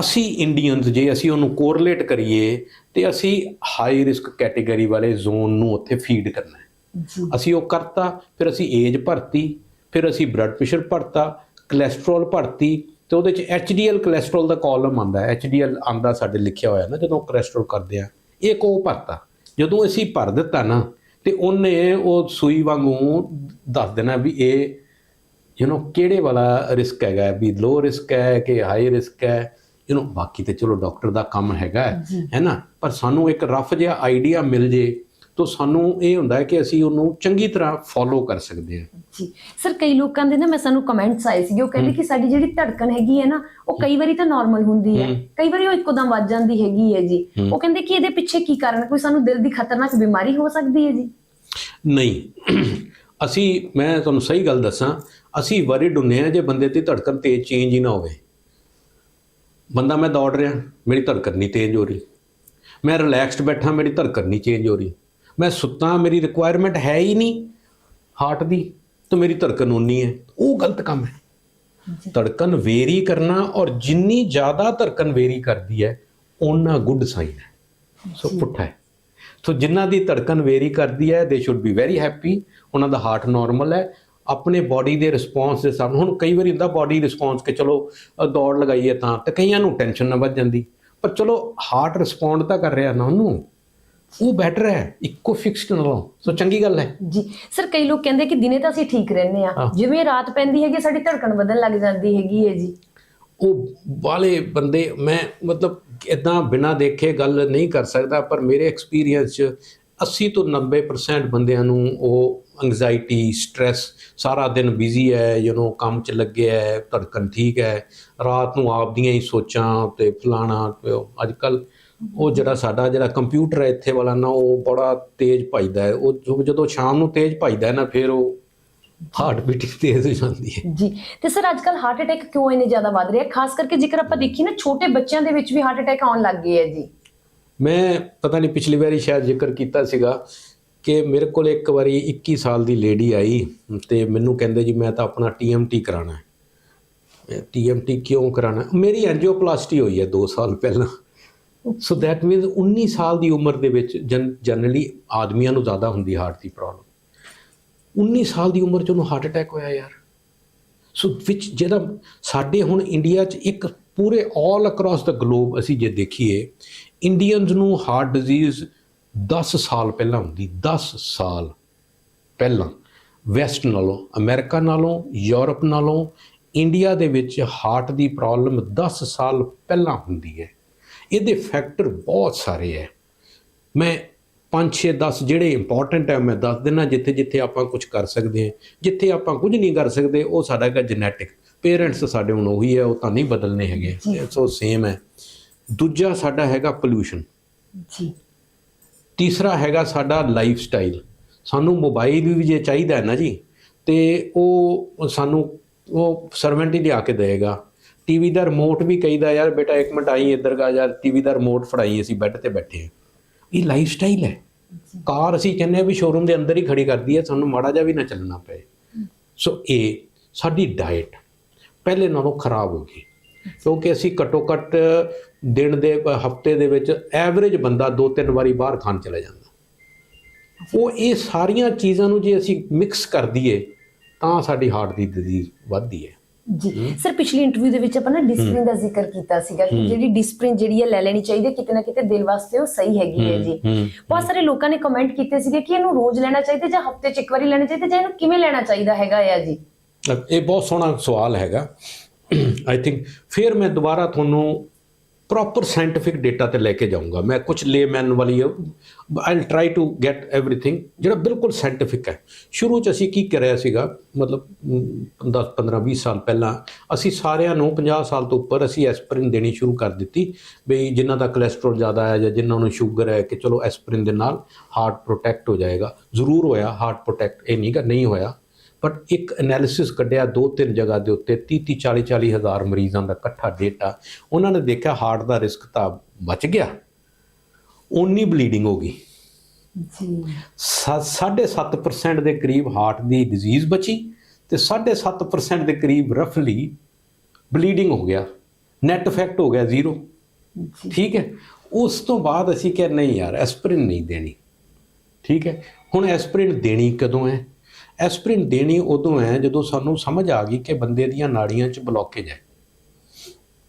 ਅਸੀਂ ਇੰਡੀਅਨਸ ਜੇ ਅਸੀਂ ਉਹਨੂੰ ਕੋਰਿਲੇਟ ਕਰੀਏ ਤੇ ਅਸੀਂ ਹਾਈ ਰਿਸਕ ਕੈਟਾਗਰੀ ਵਾਲੇ ਜ਼ੋਨ ਨੂੰ ਉੱਥੇ ਫੀਡ ਕਰਨਾ ਹੈ। ਅਸੀਂ ਉਹ ਕਰਤਾ ਫਿਰ ਅਸੀਂ ਏਜ ਭਰਤੀ ਫਿਰ ਅਸੀਂ ਬਲੱਡ ਪ੍ਰੈਸ਼ਰ ਭਰਤਾ ਕੋਲੇਸਟ੍ਰੋਲ ਭਰਤੀ ਤੇ ਉਹਦੇ ਚ HDL ਕੋਲੇਸਟ੍ਰੋਲ ਦਾ ਕਾਲਮ ਆਂਦਾ ਹੈ। HDL ਆਂਦਾ ਸਾਡੇ ਲਿਖਿਆ ਹੋਇਆ ਨਾ ਜਦੋਂ ਕੋਲੇਸਟ੍ਰੋਲ ਕਰਦੇ ਆ ਇਹ ਕੋ ਭਰਤਾ। ਜਦੋਂ ਅਸੀਂ ਭਰ ਦਿੱਤਾ ਨਾ ਤੇ ਉਹਨੇ ਉਹ ਸੂਈ ਵਾਂਗੂ ਦੱਸ ਦੇਣਾ ਵੀ ਇਹ ਯੂ نو ਕਿਹੜੇ ਵਾਲਾ ਰਿਸਕ ਹੈਗਾ ਵੀ ਲੋ ਰਿਸਕ ਹੈ ਕਿ ਹਾਈ ਰਿਸਕ ਹੈ? ਯੂ نو ਬਾਕੀ ਤੇ ਚਲੋ ਡਾਕਟਰ ਦਾ ਕੰਮ ਹੈਗਾ ਹੈ ਨਾ? ਪਰ ਸਾਨੂੰ ਇੱਕ ਰਫ ਜਿਹਾ ਆਈਡੀਆ ਮਿਲ ਜੇ ਤਾਂ ਸਾਨੂੰ ਇਹ ਹੁੰਦਾ ਹੈ ਕਿ ਅਸੀਂ ਉਹਨੂੰ ਚੰਗੀ ਤਰ੍ਹਾਂ ਫੋਲੋ ਕਰ ਸਕਦੇ ਹਾਂ। ਜੀ। ਸਰ ਕਈ ਲੋਕਾਂ ਦੇ ਨਾ ਮੈਂ ਸਾਨੂੰ ਕਮੈਂਟਸ ਆਏ ਸੀਗੇ ਉਹ ਕਹਿੰਦੇ ਕਿ ਸਾਡੀ ਜਿਹੜੀ ਧੜਕਨ ਹੈਗੀ ਹੈ ਨਾ ਉਹ ਕਈ ਵਾਰੀ ਤਾਂ ਨਾਰਮਲ ਹੁੰਦੀ ਹੈ। ਕਈ ਵਾਰੀ ਉਹ ਇੱਕੋਦਮ ਵੱਜ ਜਾਂਦੀ ਹੈਗੀ ਹੈ ਜੀ। ਉਹ ਕਹਿੰਦੇ ਕਿ ਇਹਦੇ ਪਿੱਛੇ ਕੀ ਕਾਰਨ ਕੋਈ ਸਾਨੂੰ ਦਿਲ ਦੀ ਖਤਰਨਾਕ ਬਿਮਾਰੀ ਹੋ ਸਕਦੀ ਹੈ ਜੀ? ਨਹੀਂ। ਅਸੀਂ ਮੈਂ ਤੁਹਾਨੂੰ ਸਹੀ ਗੱਲ ਦੱਸਾਂ ਅਸੀਂ ਵਰਿਡ ਹੁੰਨੇ ਆ ਜੇ ਬੰਦੇ ਦੀ ਧੜਕਨ ਤੇਜ਼ ਚੇਂਜ ਹੀ ਨਾ ਹੋਵੇ। ਬੰਦਾ ਮੈਂ ਦੌੜ ਰਿਹਾ ਮੇਰੀ ਧੜਕਨ ਨਹੀਂ ਤੇਜ਼ ਹੋ ਰਹੀ। ਮੈਂ ਰਿਲੈਕਸਡ ਬੈਠਾ ਮੇਰੀ ਧੜਕਨ ਨਹੀਂ ਚੇਂਜ ਹੋ ਰਹੀ। ਮੈਂ ਸੁੱਤਾ ਮੇਰੀ ਰਿਕੁਆਇਰਮੈਂਟ ਹੈ ਹੀ ਨਹੀਂ। ਹਾਰਟ ਦੀ ਤਾਂ ਮੇਰੀ ਧੜਕਨ ਉਨੀ ਹੈ। ਉਹ ਗਲਤ ਕੰਮ ਹੈ। ਧੜਕਨ ਵੇਰੀ ਕਰਨਾ ਔਰ ਜਿੰਨੀ ਜ਼ਿਆਦਾ ਧੜਕਨ ਵੇਰੀ ਕਰਦੀ ਹੈ ਓਨਾ ਗੁੱਡ ਸਾਈਨ ਹੈ। ਸੋ ਪੁੱਠਾ ਹੈ। ਸੋ ਜਿਨ੍ਹਾਂ ਦੀ ਧੜਕਨ ਵੇਰੀ ਕਰਦੀ ਹੈ ਦੇ ਸ਼ੁੱਡ ਬੀ ਵੈਰੀ ਹੈਪੀ ਉਹਨਾਂ ਦਾ ਹਾਰਟ ਨਾਰਮਲ ਹੈ। ਆਪਣੇ ਬਾਡੀ ਦੇ ਰਿਸਪੌਂਸ ਦੇ ਸਾਹਮਣੇ। ਹੁਣ ਕਈ ਵਾਰੀ ਹੁੰਦਾ ਬਾਡੀ ਰਿਸਪੌਂਸ ਕਿ ਚਲੋ ਦੌੜ ਲਗਾਈਏ ਤਾਂ ਤੇ ਕਈਆਂ ਨੂੰ ਟੈਨਸ਼ਨ ਨਾ ਵੱਧ ਜਾਂਦੀ। ਪਰ ਚਲੋ ਹਾਰਟ ਰਿਸਪੌਂਡ ਤਾਂ ਕਰ ਰਿਹਾ ਨਾ ਉਹਨੂੰ। ਉਹ ਬੈਟਰ ਹੈ ਇੱਕੋ ਫਿਕਸਡ ਨਾਲੋਂ। ਸੋ ਚੰਗੀ ਗੱਲ ਹੈ। ਜੀ ਸਰ ਕਈ ਲੋਕ ਕਹਿੰਦੇ ਕਿ ਦਿਨੇ ਤਾਂ ਅਸੀਂ ਠੀਕ ਰਹਿੰਦੇ ਆ। ਜਿਵੇਂ ਰਾਤ ਪੈਂਦੀ ਹੈਗੀ ਸਾਡੀ ਧੜਕਨ ਵਧਣ ਲੱਗ ਜਾਂਦੀ ਹੈਗੀ ਹੈ ਜੀ। ਉਹ ਵਾਲੇ ਬੰਦੇ ਮੈਂ ਮਤਲਬ ਇਦਾਂ ਬਿਨਾ ਦੇਖੇ ਗੱਲ ਨਹੀਂ ਕਰ ਸਕਦਾ ਪਰ ਮੇਰੇ ਐਕਸਪੀਰੀਅੰਸ 'ਚ 80 ਤੋਂ 90% ਬੰਦਿਆਂ ਨੂੰ ਉਹ ਐਂਗਜ਼ਾਇਟੀ ਸਟ्रेस ਸਾਰਾ ਦਿਨ ਬਿਜ਼ੀ ਹੈ ਯੂ نو ਕੰਮ 'ਚ ਲੱਗਿਆ ਹੈ, ਧੜਕਣ ਠੀਕ ਹੈ, ਰਾਤ ਨੂੰ ਆਪਦੀਆਂ ਹੀ ਸੋਚਾਂ ਤੇ ਫਲਾਣਾ ਅੱਜ ਕੱਲ ਉਹ ਜਿਹੜਾ ਸਾਡਾ ਜਿਹੜਾ ਕੰਪਿਊਟਰ ਹੈ ਇੱਥੇ ਵਾਲਾ ਨਾ, ਉਹ ਬੜਾ ਤੇਜ਼ ਭਜਦਾ ਹੈ। ਉਹ ਜਦੋਂ ਸ਼ਾਮ ਨੂੰ ਤੇਜ਼ ਭਜਦਾ ਹੈ ਨਾ, ਫਿਰ ਉਹ ਹਾਰਟ ਬੀਟ ਤੇਜ਼ ਹੋ ਜਾਂਦੀ ਹੈ। ਜੀ, ਤੇ ਸਰ ਅੱਜ ਕੱਲ ਹਾਰਟ ਅਟੈਕ ਕਿਉਂ ਇੰਨੇ ਜ਼ਿਆਦਾ ਵੱਧ ਰਿਹਾ ਖਾਸ ਕਰਕੇ ਜੇਕਰ ਆਪਾਂ ਦੇਖੀ ਨਾ, ਛੋਟੇ ਬੱਚਿਆਂ ਦੇ ਵਿੱਚ ਵੀ ਹਾਰਟ ਅਟੈਕ ਆਉਣ ਲੱਗ ਗਏ ਹੈ ਜੀ। ਮੈਂ ਪਤਾ ਨਹੀਂ ਪਿਛਲੀ ਵਾਰੀ ਸ਼ਾਇਦ ਜ਼ਿਕਰ ਕੀਤਾ ਸੀਗਾ ਕਿ ਮੇਰੇ ਕੋਲ ਇੱਕ ਵਾਰੀ 21 ਸਾਲ ਦੀ ਲੇਡੀ ਆਈ ਤੇ ਮੈਨੂੰ ਕਹਿੰਦੇ ਜੀ ਮੈਂ ਤਾਂ ਆਪਣਾ ਟੀਐਮਟੀ ਕਰਾਣਾ ਹੈ। ਟੀਐਮਟੀ ਕਿਉਂ ਕਰਾਣਾ ਮੇਰੀ ਐਂਜੀਓਪਲਾਸਟੀ ਹੋਈ ਹੈ 2 ਸਾਲ ਪਹਿਲਾਂ। ਸੋ ਦੈਟ ਮੀਨਸ 19 ਸਾਲ ਦੀ ਉਮਰ ਦੇ ਵਿੱਚ ਜਨਰਲੀ ਆਦਮੀਆਂ ਨੂੰ ਜ਼ਿਆਦਾ ਹੁੰਦੀ ਹਾਰਟ ਦੀ ਪ੍ਰੋਬਲਮ 19 ਸਾਲ ਦੀ ਉਮਰ 'ਚ ਉਹਨੂੰ ਹਾਰਟ ਅਟੈਕ ਹੋਇਆ ਯਾਰ। ਸੋ ਵਿੱਚ ਜਿਹੜਾ ਸਾਡੇ ਹੁਣ ਇੰਡੀਆ 'ਚ ਇੱਕ ਪੂਰੇ 올 ਅਕ੍ਰੋਸ ਦਾ ਗਲੋਬ ਅਸੀਂ ਜੇ ਦੇਖੀਏ ਇੰਡੀਅਨਸ ਨੂੰ ਹਾਰਟ ਡਿਜ਼ੀਜ਼ 10 ਸਾਲ ਪਹਿਲਾਂ ਹੁੰਦੀ 10 ਸਾਲ ਪਹਿਲਾਂ। ਵੈਸਟ ਨਾਲੋਂ ਅਮਰੀਕਾ ਨਾਲੋਂ ਯੂਰਪ ਨਾਲੋਂ ਇੰਡੀਆ ਦੇ ਵਿੱਚ ਹਾਰਟ ਦੀ ਪ੍ਰੋਬਲਮ 10 ਸਾਲ ਪਹਿਲਾਂ ਹੁੰਦੀ ਹੈ। ਇਹਦੇ ਫੈਕਟਰ ਬਹੁਤ ਸਾਰੇ ਹੈ। ਮੈਂ 5 6 10 ਜਿਹੜੇ ਇੰਪੋਰਟੈਂਟ ਹੈ ਮੈਂ ਦੱਸ ਦਿੰਨਾ ਜਿੱਥੇ ਜਿੱਥੇ ਆਪਾਂ ਕੁਝ ਕਰ ਸਕਦੇ ਹਾਂ। ਜਿੱਥੇ ਆਪਾਂ ਕੁਝ ਨਹੀਂ ਕਰ ਸਕਦੇ ਉਹ ਸਾਡਾ ਹੈਗਾ ਜੈਨੇਟਿਕ ਪੇਰੈਂਟਸ ਸਾਡੇ ਹੁਣ ਉਹੀ ਹੈ ਉਹ ਤਾਂ ਨਹੀਂ ਬਦਲਨੇ ਹੈਗੇ। ਸੋ ਸੇਮ ਹੈ। ਦੂਜਾ ਸਾਡਾ ਹੈਗਾ ਪੋਲੂਸ਼ਨ ਜੀ। ਤੀਸਰਾ ਹੈਗਾ ਸਾਡਾ ਲਾਈਫ ਸਟਾਈਲ ਸਾਨੂੰ ਮੋਬਾਈਲ ਵੀ ਜੇ ਚਾਹੀਦਾ ਹੈ ਨਾ ਜੀ ਤੇ ਉਹ ਸਾਨੂੰ ਉਹ ਸਰਵੈਂਟ ਹੀ ਲਿਆ ਕੇ ਦੇਗਾ ਟੀਵੀ ਦਾ ਰਿਮੋਟ ਵੀ ਕਹੀਦਾ ਯਾਰ ਬੇਟਾ ਇੱਕ ਮਿੰਟ ਆਈ ਇੱਧਰ ਗਾ ਯਾਰ ਟੀਵੀ ਦਾ ਰਿਮੋਟ ਫੜਾਈ ਅਸੀਂ ਬੈੱਡ ਤੇ ਬੈਠੇ ਇਹ ਲਾਈਫ ਸਟਾਈਲ ਹੈ ਕਾਰ ਅਸੀਂ ਕਹਿੰਦੇ ਵੀ ਸ਼ੋਰੂਮ ਦੇ ਅੰਦਰ ਹੀ ਖੜੀ ਕਰਦੀ ਹੈ ਸਾਨੂੰ ਮਾੜਾ ਜਿਹਾ ਵੀ ਨਾ ਚੱਲਣਾ ਪਏ। ਸੋ ਇਹ ਸਾਡੀ ਡਾਈਟ ਪਹਿਲੇ ਨਾਲੋਂ ਖਰਾਬ ਹੋ ਗਈ। ਕਿਉਂਕਿ ਅਸੀਂ ਘੱਟੋ ਘੱਟ ਦਿਨ ਦੇ ਹਫ਼ਤੇ ਦੇ ਵਿੱਚ ਐਵਰੇਜ ਬੰਦਾ ਦੋ ਤਿੰਨ ਵਾਰੀ ਬਾਹਰ ਖਾਣ ਚਲਾ ਜਾਂਦਾ। ਉਹ ਇਹ ਸਾਰੀਆਂ ਚੀਜ਼ਾਂ ਨੂੰ ਜੇ ਅਸੀਂ ਮਿਕਸ ਕਰ ਦਈਏ ਤਾਂ ਸਾਡੀ ਹਾਰਟ ਦੀ ਡਿਜ਼ੀਜ਼ ਵੱਧਦੀ ਹੈ। ਜੀ। ਸਰ ਪਿਛਲੀ ਇੰਟਰਵਿਊ ਦੇ ਵਿੱਚ ਆਪਾਂ ਨਾ ਡਿਸਪਲਿਨ ਦਾ ਜ਼ਿਕਰ ਕੀਤਾ ਸੀਗਾ ਕਿ ਜਿਹੜੀ ਡਿਸਪਲਿਨ ਜਿਹੜੀ ਹੈ ਲੈ ਲੈਣੀ ਚਾਹੀਦੀ ਹੈ ਕਿਤੇ ਨਾ ਕਿਤੇ ਦਿਲ ਵਾਸਤੇ ਉਹ ਸਹੀ ਹੈਗੀ ਹੈ ਜੀ। ਬਹੁਤ ਸਾਰੇ ਲੋਕਾਂ ਨੇ ਕਮੈਂਟ ਕੀਤੇ ਸੀਗੇ ਕਿ ਇਹਨੂੰ ਰੋਜ਼ ਲੈਣਾ ਚਾਹੀਦਾ ਜਾਂ ਹਫ਼ਤੇ 'ਚ ਇੱਕ ਵਾਰੀ ਲੈਣਾ ਚਾਹੀਦਾ ਜਾਂ ਇਹਨੂੰ ਕਿਵੇਂ ਲੈਣਾ ਚਾਹੀਦਾ ਹੈਗਾ ਆ ਜੀ? ਇਹ ਬਹੁਤ ਸੋਹਣਾ ਸਵਾਲ ਹੈਗਾ। ਆਈ ਥਿੰਕ ਫਿਰ ਮੈਂ ਦੁਬਾਰਾ ਤੁਹਾਨੂੰ ਪ੍ਰੋਪਰ ਸਾਇੰਟਿਫਿਕ ਡਾਟਾ ਤੇ ਲੈ ਕੇ ਜਾਊਂਗਾ ਮੈਂ ਕੁਝ ਲੇਮੈਨ ਵਾਲੀ I'll try to get everything ਜਿਹੜਾ ਬਿਲਕੁਲ ਸਾਇੰਟਿਫਿਕ ਹੈ ਸ਼ੁਰੂ ਚ ਅਸੀਂ ਕੀ ਕਰਿਆ ਸੀਗਾ ਮਤਲਬ 10 15 20 ਸਾਲ ਪਹਿਲਾਂ ਅਸੀਂ ਸਾਰਿਆਂ ਨੂੰ 50 ਸਾਲ ਤੋਂ ਉੱਪਰ ਅਸੀਂ ਐਸਪਰਿਨ ਦੇਣੀ ਸ਼ੁਰੂ ਕਰ ਦਿੱਤੀ ਬਈ ਜਿਨ੍ਹਾਂ ਦਾ ਕੋਲੇਸਟ੍ਰੋਲ ਜ਼ਿਆਦਾ ਹੈ ਜਾਂ ਜਿਨ੍ਹਾਂ ਨੂੰ ਸ਼ੂਗਰ ਹੈ ਕਿ ਚਲੋ ਐਸਪਰਿਨ ਦੇ ਨਾਲ ਹਾਰਟ ਪ੍ਰੋਟੈਕਟ ਹੋ ਜਾਏਗਾ ਜ਼ਰੂਰ ਹੋਇਆ ਹਾਰਟ ਪ੍ਰੋਟੈਕਟ ਇਹ ਨਹੀਂ ਗਾ ਨਹੀਂ ਹੋਇਆ ਬਟ ਇੱਕ ਐਨਾਲਿਸਿਸ ਕੱਢਿਆ ਦੋ ਤਿੰਨ ਜਗ੍ਹਾ ਦੇ ਉੱਤੇ 30 30 40 40 ਹਜ਼ਾਰ ਮਰੀਜ਼ਾਂ ਦਾ ਇਕੱਠਾ ਡੇਟਾ ਉਹਨਾਂ ਨੇ ਦੇਖਿਆ ਹਾਰਟ ਦਾ ਰਿਸਕ ਤਾਂ ਬਚ ਗਿਆ। ਓਨੀ ਬਲੀਡਿੰਗ ਹੋ ਗਈ। ਜੀ। 7.5% ਦੇ ਕਰੀਬ ਹਾਰਟ ਦੀ ਡਿਜ਼ੀਜ਼ ਬਚੀ ਤੇ 7.5% ਦੇ ਕਰੀਬ ਰਫਲੀ ਬਲੀਡਿੰਗ ਹੋ ਗਿਆ। ਨੈਟ ਇਫੈਕਟ ਹੋ ਗਿਆ ਜ਼ੀਰੋ ਠੀਕ ਹੈ? ਉਸ ਤੋਂ ਬਾਅਦ ਅਸੀਂ ਕਿਹਾ ਨਹੀਂ ਯਾਰ ਐਸਪਰਿਨ ਨਹੀਂ ਦੇਣੀ। ਠੀਕ ਹੈ? ਹੁਣ ਐਸਪਰਿਨ ਦੇਣੀ ਕਦੋਂ ਹੈ? ਐਸਪਰਿਨ ਦੇਣੀ ਉਦੋਂ ਹੈ ਜਦੋਂ ਸਾਨੂੰ ਸਮਝ ਆ ਗਈ ਕਿ ਬੰਦੇ ਦੀਆਂ ਨਾੜੀਆਂ 'ਚ ਬਲੌਕੇਜ ਹੈ।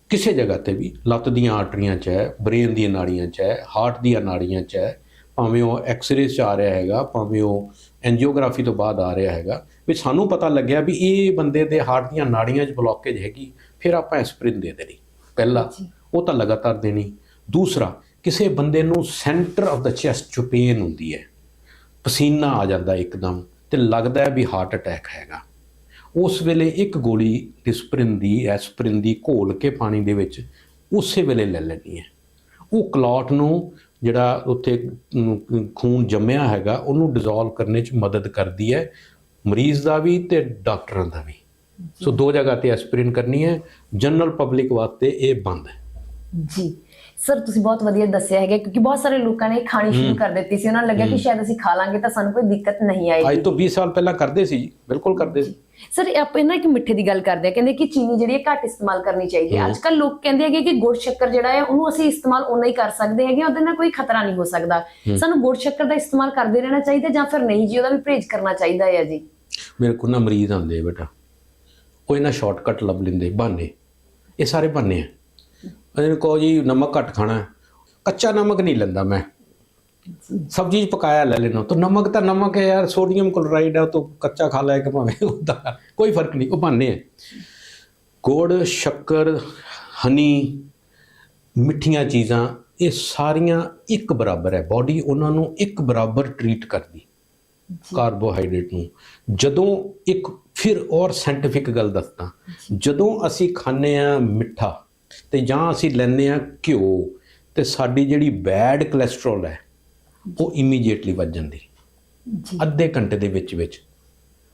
ਕਿਸੇ ਜਗ੍ਹਾ ਤੇ ਵੀ ਲੱਤ ਦੀਆਂ ਆਰਟਰੀਆਂ 'ਚ ਹੈ ਬ੍ਰੇਨ ਦੀਆਂ ਨਾੜੀਆਂ 'ਚ ਹੈ ਹਾਰਟ ਦੀਆਂ ਨਾੜੀਆਂ 'ਚ ਹੈ ਭਾਵੇਂ ਉਹ ਐਕਸ-ਰੇ 'ਚ ਆ ਰਿਹਾ ਹੈਗਾ ਭਾਵੇਂ ਉਹ ਐਂਜੀਓਗ੍ਰਾਫੀ ਤੋਂ ਬਾਅਦ ਆ ਰਿਹਾ ਹੈਗਾ ਵੀ ਸਾਨੂੰ ਪਤਾ ਲੱਗਿਆ ਵੀ ਇਹ ਬੰਦੇ ਦੇ ਹਾਰਟ ਦੀਆਂ ਨਾੜੀਆਂ 'ਚ ਬਲੌਕੇਜ ਹੈਗੀ ਫਿਰ ਆਪਾਂ ਐਸਪਰਿਨ ਦੇ ਦੇਣੀ। ਪਹਿਲਾ। ਉਹ ਤਾਂ ਲਗਾਤਾਰ ਦੇਣੀ। ਦੂਸਰਾ ਕਿਸੇ ਬੰਦੇ ਨੂੰ ਸੈਂਟਰ ਆਫ ਦਾ ਚੈਸਟ 'ਚ ਪੇਨ ਹੁੰਦੀ ਹੈ। ਪਸੀਨਾ ਆ ਜਾਂਦਾ ਇੱਕਦਮ। ਤੇ ਲੱਗਦਾ ਹੈ ਵੀ ਹਾਰਟ ਅਟੈਕ ਹੈਗਾ। ਉਸ ਵੇਲੇ ਇੱਕ ਗੋਲੀ ਡਿਸਪਰਿਨ ਦੀ ਐਸਪਰਿਨ ਦੀ ਘੋਲ ਕੇ ਪਾਣੀ ਦੇ ਵਿੱਚ ਉਸੇ ਵੇਲੇ ਲੈ ਲੈਣੀ ਹੈ। ਉਹ ਕਲੌਟ ਨੂੰ ਜਿਹੜਾ ਉੱਥੇ ਖੂਨ ਜੰਮਿਆ ਹੈਗਾ ਉਹਨੂੰ ਡਿਸੋਲਵ ਕਰਨੇ 'ਚ ਮਦਦ ਕਰਦੀ ਹੈ। ਮਰੀਜ਼ ਦਾ ਵੀ ਤੇ ਡਾਕਟਰਾਂ ਦਾ ਵੀ। ਸੋ ਦੋ ਜਗ੍ਹਾ ਤੇ ਐਸਪਰਿਨ ਕਰਨੀ ਹੈ। ਜਨਰਲ ਪਬਲਿਕ ਵਾਸਤੇ ਇਹ ਬੰਦ ਹੈ। ਜੀ। ਸਰ ਤੁਸੀਂ ਬਹੁਤ ਵਧੀਆ ਦੱਸਿਆ ਹੈਗਾ ਕਿਉਂਕਿ ਬਹੁਤ ਸਾਰੇ ਲੋਕਾਂ ਨੇ ਖਾਣੀ ਸ਼ੁਰੂ ਕਰ ਦਿੱਤੀ ਸੀ। ਉਹਨਾਂ ਨੂੰ ਲੱਗਿਆ ਕਿ ਸ਼ਾਇਦ ਅਸੀਂ ਖਾ ਲਾਂਗੇ ਤਾਂ ਸਾਨੂੰ ਕੋਈ ਦਿੱਕਤ ਨਹੀਂ ਅੱਜ ਆਏਗੀ ਤੋਂ 20 ਸਾਲ ਪਹਿਲਾਂ ਕਰਦੇ ਸੀ ਜੀ, ਬਿਲਕੁਲ ਕਰਦੇ ਸੀ। ਸਰ ਇਹ ਆਪਾਂ ਇਹਨਾਂ ਇੱਕ ਮਿੱਠੇ ਦੀ ਗੱਲ ਕਰਦੇ ਆ ਕਹਿੰਦੇ ਕਿ ਚੀਨੀ ਜਿਹੜੀ ਹੈ ਘੱਟ ਇਸਤੇਮਾਲ ਕਰਨੀ ਚਾਹੀਦੀ ਹੈ। ਅੱਜ ਕੱਲ ਲੋਕ ਕਹਿੰਦੇ ਹੈਗੇ ਕਿ ਗੁੜ ਸ਼ੱਕਰ ਜਿਹੜਾ ਹੈ ਉਹਨੂੰ ਅਸੀਂ ਇਸਤੇਮਾਲ ਉਨਾ ਹੀ ਕਰ ਸਕਦੇ ਹੈਗੇ ਉਹਦੇ ਨਾਲ ਕੋਈ ਖਤਰਾ ਨਹੀਂ ਹੋ ਸਕਦਾ। ਸਾਨੂੰ ਗੁੜ ਸ਼ੱਕਰ ਦਾ ਇਸਤੇਮਾਲ ਕਰਦੇ ਰਹਿਣਾ ਚਾਹੀਦਾ ਜਾਂ ਫਿਰ ਨਹੀਂ ਜੀ ਉਹਦਾ ਵੀ ਪਰਹੇਜ਼ ਕਰਨਾ ਚਾਹੀਦਾ ਹੈ ਜੀ। ਮੇਰੇ ਕੋਲ ਨਾ ਮਰੀਜ਼ ਆਉਂਦੇ ਬੇਟਾ। ਉਹ ਇਹਨਾਂ ਸ਼ਾਰਟਕਟ ਲੱਭ ਲੈਂਦੇ ਬਹਾਨੇ। ਇਹ ਸਾਰੇ ਬਹਾਨੇ ਆ। ਇਹਨਾਂ ਨੂੰ ਕਹੋ ਜੀ ਨਮਕ ਘੱਟ ਖਾਣਾ। ਕੱਚਾ ਨਮਕ ਨਹੀਂ ਲੈਂਦਾ ਮੈਂ। ਸਬਜ਼ੀ 'ਚ ਪਕਾਇਆ ਲੈ ਲੈਣਾ ਤਾਂ ਨਮਕ ਤਾਂ ਨਮਕ ਹੈ ਯਾਰ ਸੋਡੀਅਮ ਕਲੋਰਾਈਡ ਹੈ ਉਹ ਤਾਂ ਕੱਚਾ ਖਾ ਲੈ ਕੇ ਭਾਵੇਂ ਉਹਦਾ ਕੋਈ ਫ਼ਰਕ ਨਹੀਂ ਉਹ ਬਹਾਨੇ ਹੈ। ਗੁੜ ਸ਼ੱਕਰ ਹਨੀ ਮਿੱਠੀਆਂ ਚੀਜ਼ਾਂ ਇਹ ਸਾਰੀਆਂ ਇੱਕ ਬਰਾਬਰ ਹੈ। ਬਾਡੀ ਉਹਨਾਂ ਨੂੰ ਇੱਕ ਬਰਾਬਰ ਟਰੀਟ ਕਰਦੀ ਕਾਰਬੋਹਾਈਡਰੇਟ ਨੂੰ। ਜਦੋਂ ਇੱਕ ਫਿਰ ਔਰ ਸਾਇੰਟੀਫਿਕ ਗੱਲ ਦੱਸਦਾ ਜਦੋਂ ਅਸੀਂ ਖਾਂਦੇ ਆ ਮਿੱਠਾ ਤੇ ਜਾਂ ਅਸੀਂ ਲੈਂਦੇ ਆ ਘਿਓ ਤੇ ਸਾਡੀ ਜਿਹੜੀ ਬੈਡ ਕੋਲੇਸਟ੍ਰੋਲ ਹੈ ਉਹ ਇਮੀਡੀਏਟਲੀ ਵੱਧ ਜਾਂਦੀ। ਜੀ। ਅੱਧੇ ਘੰਟੇ ਦੇ ਵਿੱਚ ਵਿੱਚ।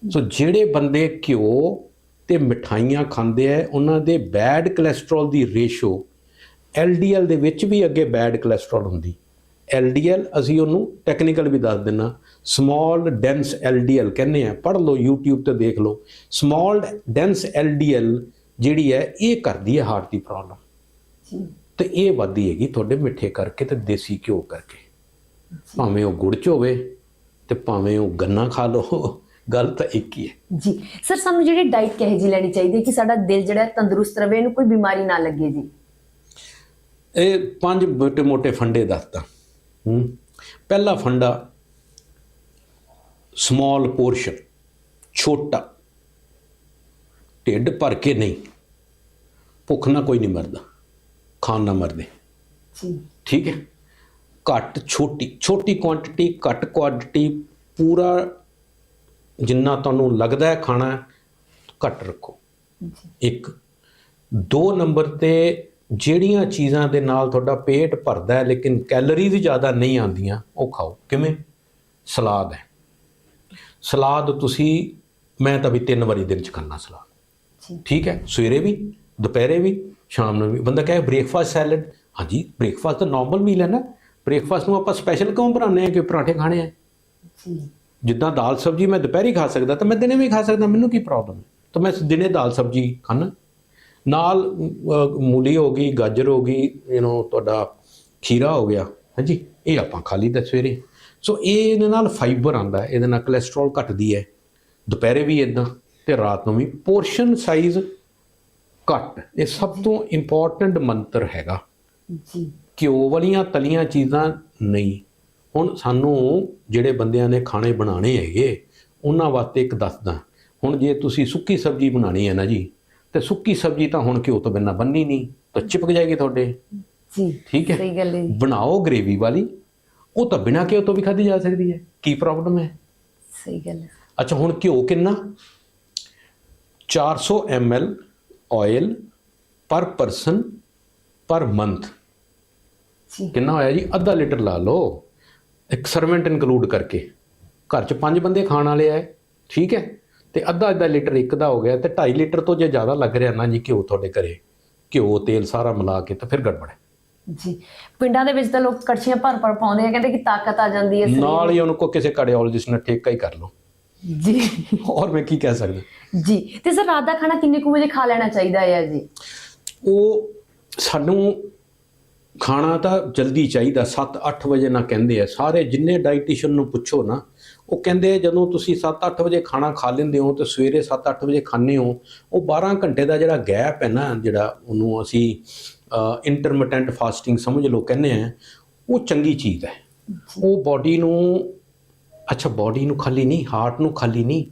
ਸੋ ਜਿਹੜੇ ਬੰਦੇ ਘਿਓ ਤੇ ਮਠਾਈਆਂ ਖਾਂਦੇ ਆ ਉਹਨਾਂ ਦੇ ਬੈਡ ਕੋਲੇਸਟ੍ਰੋਲ ਦੀ ਰੇਸ਼ੋ LDL ਦੇ ਵਿੱਚ ਵੀ ਅੱਗੇ ਬੈਡ ਕੋਲੇਸਟ੍ਰੋਲ ਹੁੰਦੀ। LDL ਅਸੀਂ ਉਹਨੂੰ ਟੈਕਨੀਕਲ ਵੀ ਦੱਸ ਦਿੰਨਾ ਸਮਾਲ ਡੈਂਸ LDL ਕਹਿੰਦੇ ਆ। ਪੜ੍ਹ ਲਓ YouTube ਤੇ ਦੇਖ ਲਓ। ਸਮਾਲ ਡੈਂਸ LDL ਜਿਹੜੀ ਹੈ ਇਹ ਕਰਦੀ ਹੈ ਹਾਰਟ ਦੀ ਪ੍ਰੋਬਲਮ ਤੇ ਇਹ ਵੱਧਦੀ ਹੈਗੀ ਤੁਹਾਡੇ ਮਿੱਠੇ ਕਰਕੇ ਤੇ ਦੇਸੀ ਘਿਓ ਕਰਕੇ। ਭਾਵੇਂ ਉਹ ਗੁੜ ਚ ਹੋਵੇ ਤੇ ਭਾਵੇਂ ਉਹ ਗੰਨਾ ਖਾ ਲਓ ਗੱਲ ਤਾਂ ਇੱਕ ਹੀ ਹੈ। ਜੀ। ਸਰ ਸਾਨੂੰ ਜਿਹੜੀ ਡਾਈਟ ਕਹੇ ਜੀ ਲੈਣੀ ਚਾਹੀਦੀ ਹੈ ਕਿ ਸਾਡਾ ਦਿਲ ਜਿਹੜਾ ਤੰਦਰੁਸਤ ਰਹੇ ਇਹਨੂੰ ਕੋਈ ਬਿਮਾਰੀ ਨਾ ਲੱਗੇ ਜੀ? ਇਹ ਪੰਜ ਮੋਟੇ ਮੋਟੇ ਫੰਡੇ ਦੱਸਦਾ। ਪਹਿਲਾ ਫੰਡਾ ਸਮਾਲ ਪੋਰਸ਼ਨ ਛੋਟਾ। ਢਿੱਡ ਭਰ ਕੇ ਨਹੀਂ। ਭੁੱਖ ਨਾਲ ਕੋਈ ਨਹੀਂ ਮਰਦਾ। ਖਾਣ ਨਾਲ ਮਰਦੇ। ਜੀ। ਠੀਕ ਹੈ? ਘੱਟ ਛੋਟੀ ਛੋਟੀ ਕੁਆਂਟੀਟੀ ਘੱਟ ਕੁਆਂਟੀਟੀ ਪੂਰਾ ਜਿੰਨਾ ਤੁਹਾਨੂੰ ਲੱਗਦਾ ਹੈ ਖਾਣਾ ਘੱਟ ਰੱਖੋ। ਇੱਕ ਦੋ ਨੰਬਰ ਤੇ ਜਿਹੜੀਆਂ ਚੀਜ਼ਾਂ ਦੇ ਨਾਲ ਤੁਹਾਡਾ ਪੇਟ ਭਰਦਾ ਹੈ ਲੇਕਿਨ ਕੈਲਰੀਜ਼ ਜ਼ਿਆਦਾ ਨਹੀਂ ਆਉਂਦੀਆਂ ਉਹ ਖਾਓ। ਕਿਵੇਂ? ਸਲਾਦ ਹੈ। ਸਲਾਦ ਤੁਸੀਂ ਮੈਂ ਤਾਂ ਵੀ ਤਿੰਨ ਵਾਰੀ ਦਿਨ ਚ ਖਾਣਾ ਸਲਾਦ। ਠੀਕ ਹੈ ਸਵੇਰੇ ਵੀ ਦੁਪਹਿਰੇ ਵੀ ਸ਼ਾਮ ਨੂੰ ਵੀ। ਬੰਦਾ ਕਹੇ ਬ੍ਰੇਕਫਾਸਟ ਸੈਲਡ ਹਾਂਜੀ ਬ੍ਰੇਕਫਾਸਟ ਤਾਂ ਨਾਰਮਲ ਮੀਲ ਹੈ ਨਾ। ਬ੍ਰੇਕਫਾਸਟ ਨੂੰ ਆਪਾਂ ਸਪੈਸ਼ਲ ਕਿਉਂ ਬਣਾਉਂਦੇ ਆ ਕਿ ਪਰਾਠੇ ਖਾਣੇ ਆ? ਜੀ। ਜਿੱਦਾਂ ਦਾਲ ਸਬਜੀ ਮੈਂ ਦੁਪਹਿਰੀ ਖਾ ਸਕਦਾ ਤਾਂ ਮੈਂ ਦਿਨੇ ਵੀ ਖਾ ਸਕਦਾ ਮੈਨੂੰ ਕੀ ਪ੍ਰੋਬਲਮ ਹੈ ਤਾਂ ਮੈਂ ਦਿਨੇ ਦਾਲ ਸਬਜੀ ਖਾਣਾ ਨਾਲ ਮੂਲੀ ਹੋ ਗਈ ਗਾਜਰ ਹੋ ਗਈ ਯੂ نو ਤੁਹਾਡਾ ਖੀਰਾ ਹੋ ਗਿਆ। ਹਾਂਜੀ ਇਹ ਆਪਾਂ ਖਾ ਲਈਦਾ ਸਵੇਰੇ। ਸੋ ਇਹ ਇਹਦੇ ਨਾਲ ਫਾਈਬਰ ਆਂਦਾ ਇਹਦੇ ਨਾਲ ਕੋਲੇਸਟ੍ਰੋਲ ਘਟਦੀ ਹੈ। ਦੁਪਹਿਰੇ ਵੀ ਇਦਾਂ ਤੇ ਰਾਤ ਨੂੰ ਵੀ। ਪੋਰਸ਼ਨ ਸਾਈਜ਼ ਘੱਟ। ਇਹ ਸਭ ਤੋਂ ਇੰਪੋਰਟੈਂਟ ਮੰਤਰ ਹੈਗਾ। ਜੀ। ਘਿਓ ਵਾਲੀਆਂ ਤਲੀਆਂ ਚੀਜ਼ਾਂ ਨਹੀਂ। ਹੁਣ ਸਾਨੂੰ ਜਿਹੜੇ ਬੰਦਿਆਂ ਨੇ ਖਾਣੇ ਬਣਾਉਣੇ ਹੈਗੇ ਉਹਨਾਂ ਵਾਸਤੇ ਇੱਕ ਦੱਸਦਾ। ਹੁਣ ਜੇ ਤੁਸੀਂ ਸੁੱਕੀ ਸਬਜ਼ੀ ਬਣਾਣੀ ਹੈ ਨਾ ਜੀ ਤੇ ਸੁੱਕੀ ਸਬਜ਼ੀ ਤਾਂ ਹੁਣ ਘਿਓ ਤੋਂ ਬਿਨਾਂ ਬੰਨੀ ਨਹੀਂ ਤਾਂ ਚਿਪਕ ਜਾਏਗੀ ਤੁਹਾਡੇ। ਜੀ ਠੀਕ ਹੈ? ਸਹੀ ਗੱਲ ਹੈ ਬਣਾਓ ਗ੍ਰੇਵੀ ਵਾਲੀ। ਉਹ ਤਾਂ ਬਿਨਾਂ ਘਿਓ ਤੋਂ ਵੀ ਖਾਧੀ ਜਾ ਸਕਦੀ ਹੈ। ਕੀ ਪ੍ਰੋਬਲਮ ਹੈ? ਸਹੀ ਗੱਲ ਹੈ। ਅੱਛਾ ਹੁਣ ਘਿਓ ਕਿੰਨਾ? 400 ml oil per person per month ਕਿੰਨਾ ਹੋਇਆ ਜੀ? ਅੱਧਾ ਲੀਟਰ ਲਾ ਲਓ। ਇੱਕ ਸਰਵੈਂਟ ਇਨਕਲੂਡ ਕਰਕੇ। ਘਰ 'ਚ ਪੰਜ ਬੰਦੇ ਖਾਣ ਵਾਲੇ ਆ ਠੀਕ ਹੈ? ਤੇ ਅੱਧਾ ਅੱਧਾ ਲੀਟਰ ਇੱਕ ਦਾ ਹੋ ਗਿਆ ਤੇ 2.5 ਲੀਟਰ ਤੋਂ ਜੇ ਜ਼ਿਆਦਾ ਲੱਗ ਰਿਹਾ ਨਾ ਜੀ ਘਿਓ ਤੁਹਾਡੇ ਘਰੇ। ਘਿਓ ਤੇਲ ਸਾਰਾ ਮਿਲਾ ਕੇ ਤਾਂ ਫਿਰ ਗੜਬੜ ਹੈ। ਜੀ। ਪਿੰਡਾਂ ਦੇ ਵਿੱਚ ਤਾਂ ਲੋਕ ਕੜਛੀਆਂ ਭਰ ਭਰ ਪਾਉਂਦੇ ਆ ਕਹਿੰਦੇ ਕਿ ਤਾਕਤ ਆ ਜਾਂਦੀ ਹੈ ਨਾਲ ਹੀ ਉਹਨੂੰ ਕੋ ਕਿਸੇ ਕਾਰਡੀਓਲੋਜਿਸਟ ਨਾਲ ਠੇਕਾ ਹੀ ਕਰ ਲਓ। ਜੀ। ਔਰ ਮੈਂ ਕੀ ਕਹਿ ਸਕਦਾ? ਜੀ। ਤੇ ਸਰ ਰਾਤ ਦਾ ਖਾਣਾ ਕਿੰਨੇ ਕੁ ਵਜੇ ਖਾ ਲੈਣਾ ਚਾਹੀਦਾ ਹੈ ਜੀ? ਉਹ ਸਾਨੂੰ ਖਾਣਾ ਤਾਂ ਜਲਦੀ ਚਾਹੀਦਾ 7-8 ਵਜੇ ਨਾ ਕਹਿੰਦੇ ਆ। ਸਾਰੇ ਜਿੰਨੇ ਡਾਈਟੀਸ਼ੀਅਨ ਨੂੰ ਪੁੱਛੋ ਨਾ ਉਹ ਕਹਿੰਦੇ ਆ ਜਦੋਂ ਤੁਸੀਂ 7-8 ਵਜੇ ਖਾਣਾ ਖਾ ਲੈਂਦੇ ਹੋ ਤੇ ਸਵੇਰੇ 7-8 ਵਜੇ ਖਾਂਦੇ ਹੋ ਉਹ 12 ਘੰਟੇ ਦਾ ਜਿਹੜਾ ਗੈਪ ਹੈ ਨਾ ਜਿਹੜਾ ਉਹਨੂੰ ਅਸੀਂ ਇੰਟਰਮਿਟੈਂਟ ਫਾਸਟਿੰਗ ਸਮਝ ਲਓ ਕਹਿੰਦੇ ਆ ਉਹ ਚੰਗੀ ਚੀਜ਼ ਹੈ। ਉਹ ਬਾਡੀ ਨੂੰ ਅੱਛਾ ਬਾਡੀ ਨੂੰ ਖਾਲੀ ਨਹੀਂ ਹਾਰਟ ਨੂੰ ਖਾਲੀ ਨਹੀਂ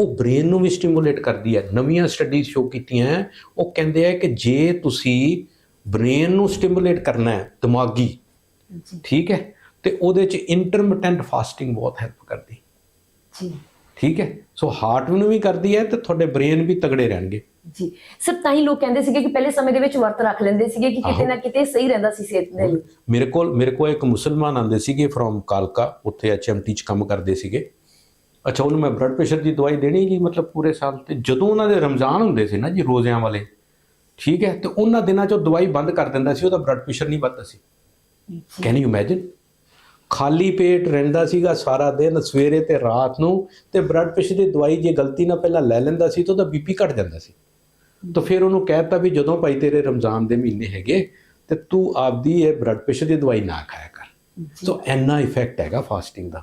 ਉਹ ਬ੍ਰੇਨ ਨੂੰ ਵੀ ਸਟਿਮੂਲੇਟ ਕਰਦੀ ਹੈ। ਨਵੀਆਂ ਸਟੱਡੀਜ਼ ਸ਼ੋ ਕੀਤੀਆਂ ਉਹ ਕਹਿੰਦੇ ਆ ਕਿ ਜੇ ਤੁਸੀਂ ਬ੍ਰੇਨ ਨੂੰ ਸਟਿਮੂਲੇਟ ਕਰਨਾ ਹੈ ਦਿਮਾਗੀ ਠੀਕ ਹੈ ਤੇ ਉਹਦੇ ਚ ਇੰਟਰਮਿਟੈਂਟ ਫਾਸਟਿੰਗ ਬਹੁਤ ਹੈਲਪ ਕਰਦੀ। ਜੀ। ਠੀਕ ਹੈ? ਸੋ ਹਾਰਟ ਨੂੰ ਵੀ ਕਰਦੀ ਹੈ ਤੇ ਤੁਹਾਡੇ ਬ੍ਰੇਨ ਵੀ ਤਗੜੇ ਰਹਿਣਗੇ। ਜੀ। ਸਰ ਤਾਂ ਹੀ ਲੋਕ ਕਹਿੰਦੇ ਸੀਗੇ ਕਿ ਪਹਿਲੇ ਸਮੇਂ ਦੇ ਵਿੱਚ ਵਰਤ ਰੱਖ ਲੈਂਦੇ ਸੀਗੇ ਕਿ ਕਿਤੇ। ਨਾ ਕਿਤੇ ਸਹੀ ਰਹਿੰਦਾ ਸੀ ਸਿਹਤ ਦੇ ਲਈ। ਮੇਰੇ ਕੋਲ ਮੇਰੇ ਕੋਲ ਇੱਕ ਮੁਸਲਮਾਨ ਆਂਦੇ ਸੀਗੇ ਫਰੋਮ ਕਾਲਕਾ ਉੱਥੇ ਐਚਐਮਟੀ ਚ ਕੰਮ ਕਰਦੇ ਸੀਗੇ। ਅੱਛਾ ਉਹਨੂੰ ਮੈਂ ਬਲੱਡ ਪ੍ਰੈਸ਼ਰ ਦੀ ਦਵਾਈ ਦੇਣੀ ਜੀ ਮਤਲਬ ਪੂਰੇ ਸਾਲ ਤੇ। ਜਦੋਂ ਉਹਨਾਂ ਦੇ ਰਮਜ਼ਾਨ ਹੁੰਦੇ ਸੀ ਨਾ ਜੀ ਰੋਜ਼ਿਆਂ ਵਾਲੇ ਠੀਕ ਹੈ ਤੇ ਉਹਨਾਂ ਦਿਨਾਂ 'ਚ ਉਹ ਦਵਾਈ ਬੰਦ ਕਰ ਦਿੰਦਾ ਸੀ ਉਹਦਾ ਬਲੱਡ ਪ੍ਰੈਸ਼ਰ ਨਹੀਂ ਵੱਧਦਾ ਸੀ। ਕੈਨ ਯੂ ਇਮੇਜਿਨ ਖਾਲੀ ਪੇਟ ਰਹਿੰਦਾ ਸੀਗਾ ਸਾਰਾ ਦਿਨ ਸਵੇਰੇ ਤੇ ਰਾਤ ਨੂੰ ਤੇ ਬਲੱਡ ਪ੍ਰੈਸ਼ਰ ਦੀ ਦਵਾਈ ਜੇ ਗਲਤੀ ਨਾਲ ਪਹਿਲਾਂ ਲੈ ਲੈਂਦਾ ਸੀ ਤਾਂ ਉਹਦਾ ਬੀਪੀ ਘਟ ਜਾਂਦਾ ਸੀ। ਤਾਂ ਫਿਰ ਉਹਨੂੰ ਕਹਿਤਾ ਵੀ ਜਦੋਂ ਭਾਈ ਤੇਰੇ ਰਮਜ਼ਾਨ ਦੇ ਮਹੀਨੇ ਹੈਗੇ ਤੇ ਤੂੰ ਆਪਦੀ ਇਹ ਬਲੱਡ ਪ੍ਰੈਸ਼ਰ ਦੀ ਦਵਾਈ ਨਾ ਖਾਇਆ ਕਰ। ਸੋ ਇੰਨਾ ਇਫੈਕਟ ਹੈਗਾ ਫਾਸਟਿੰਗ ਦਾ।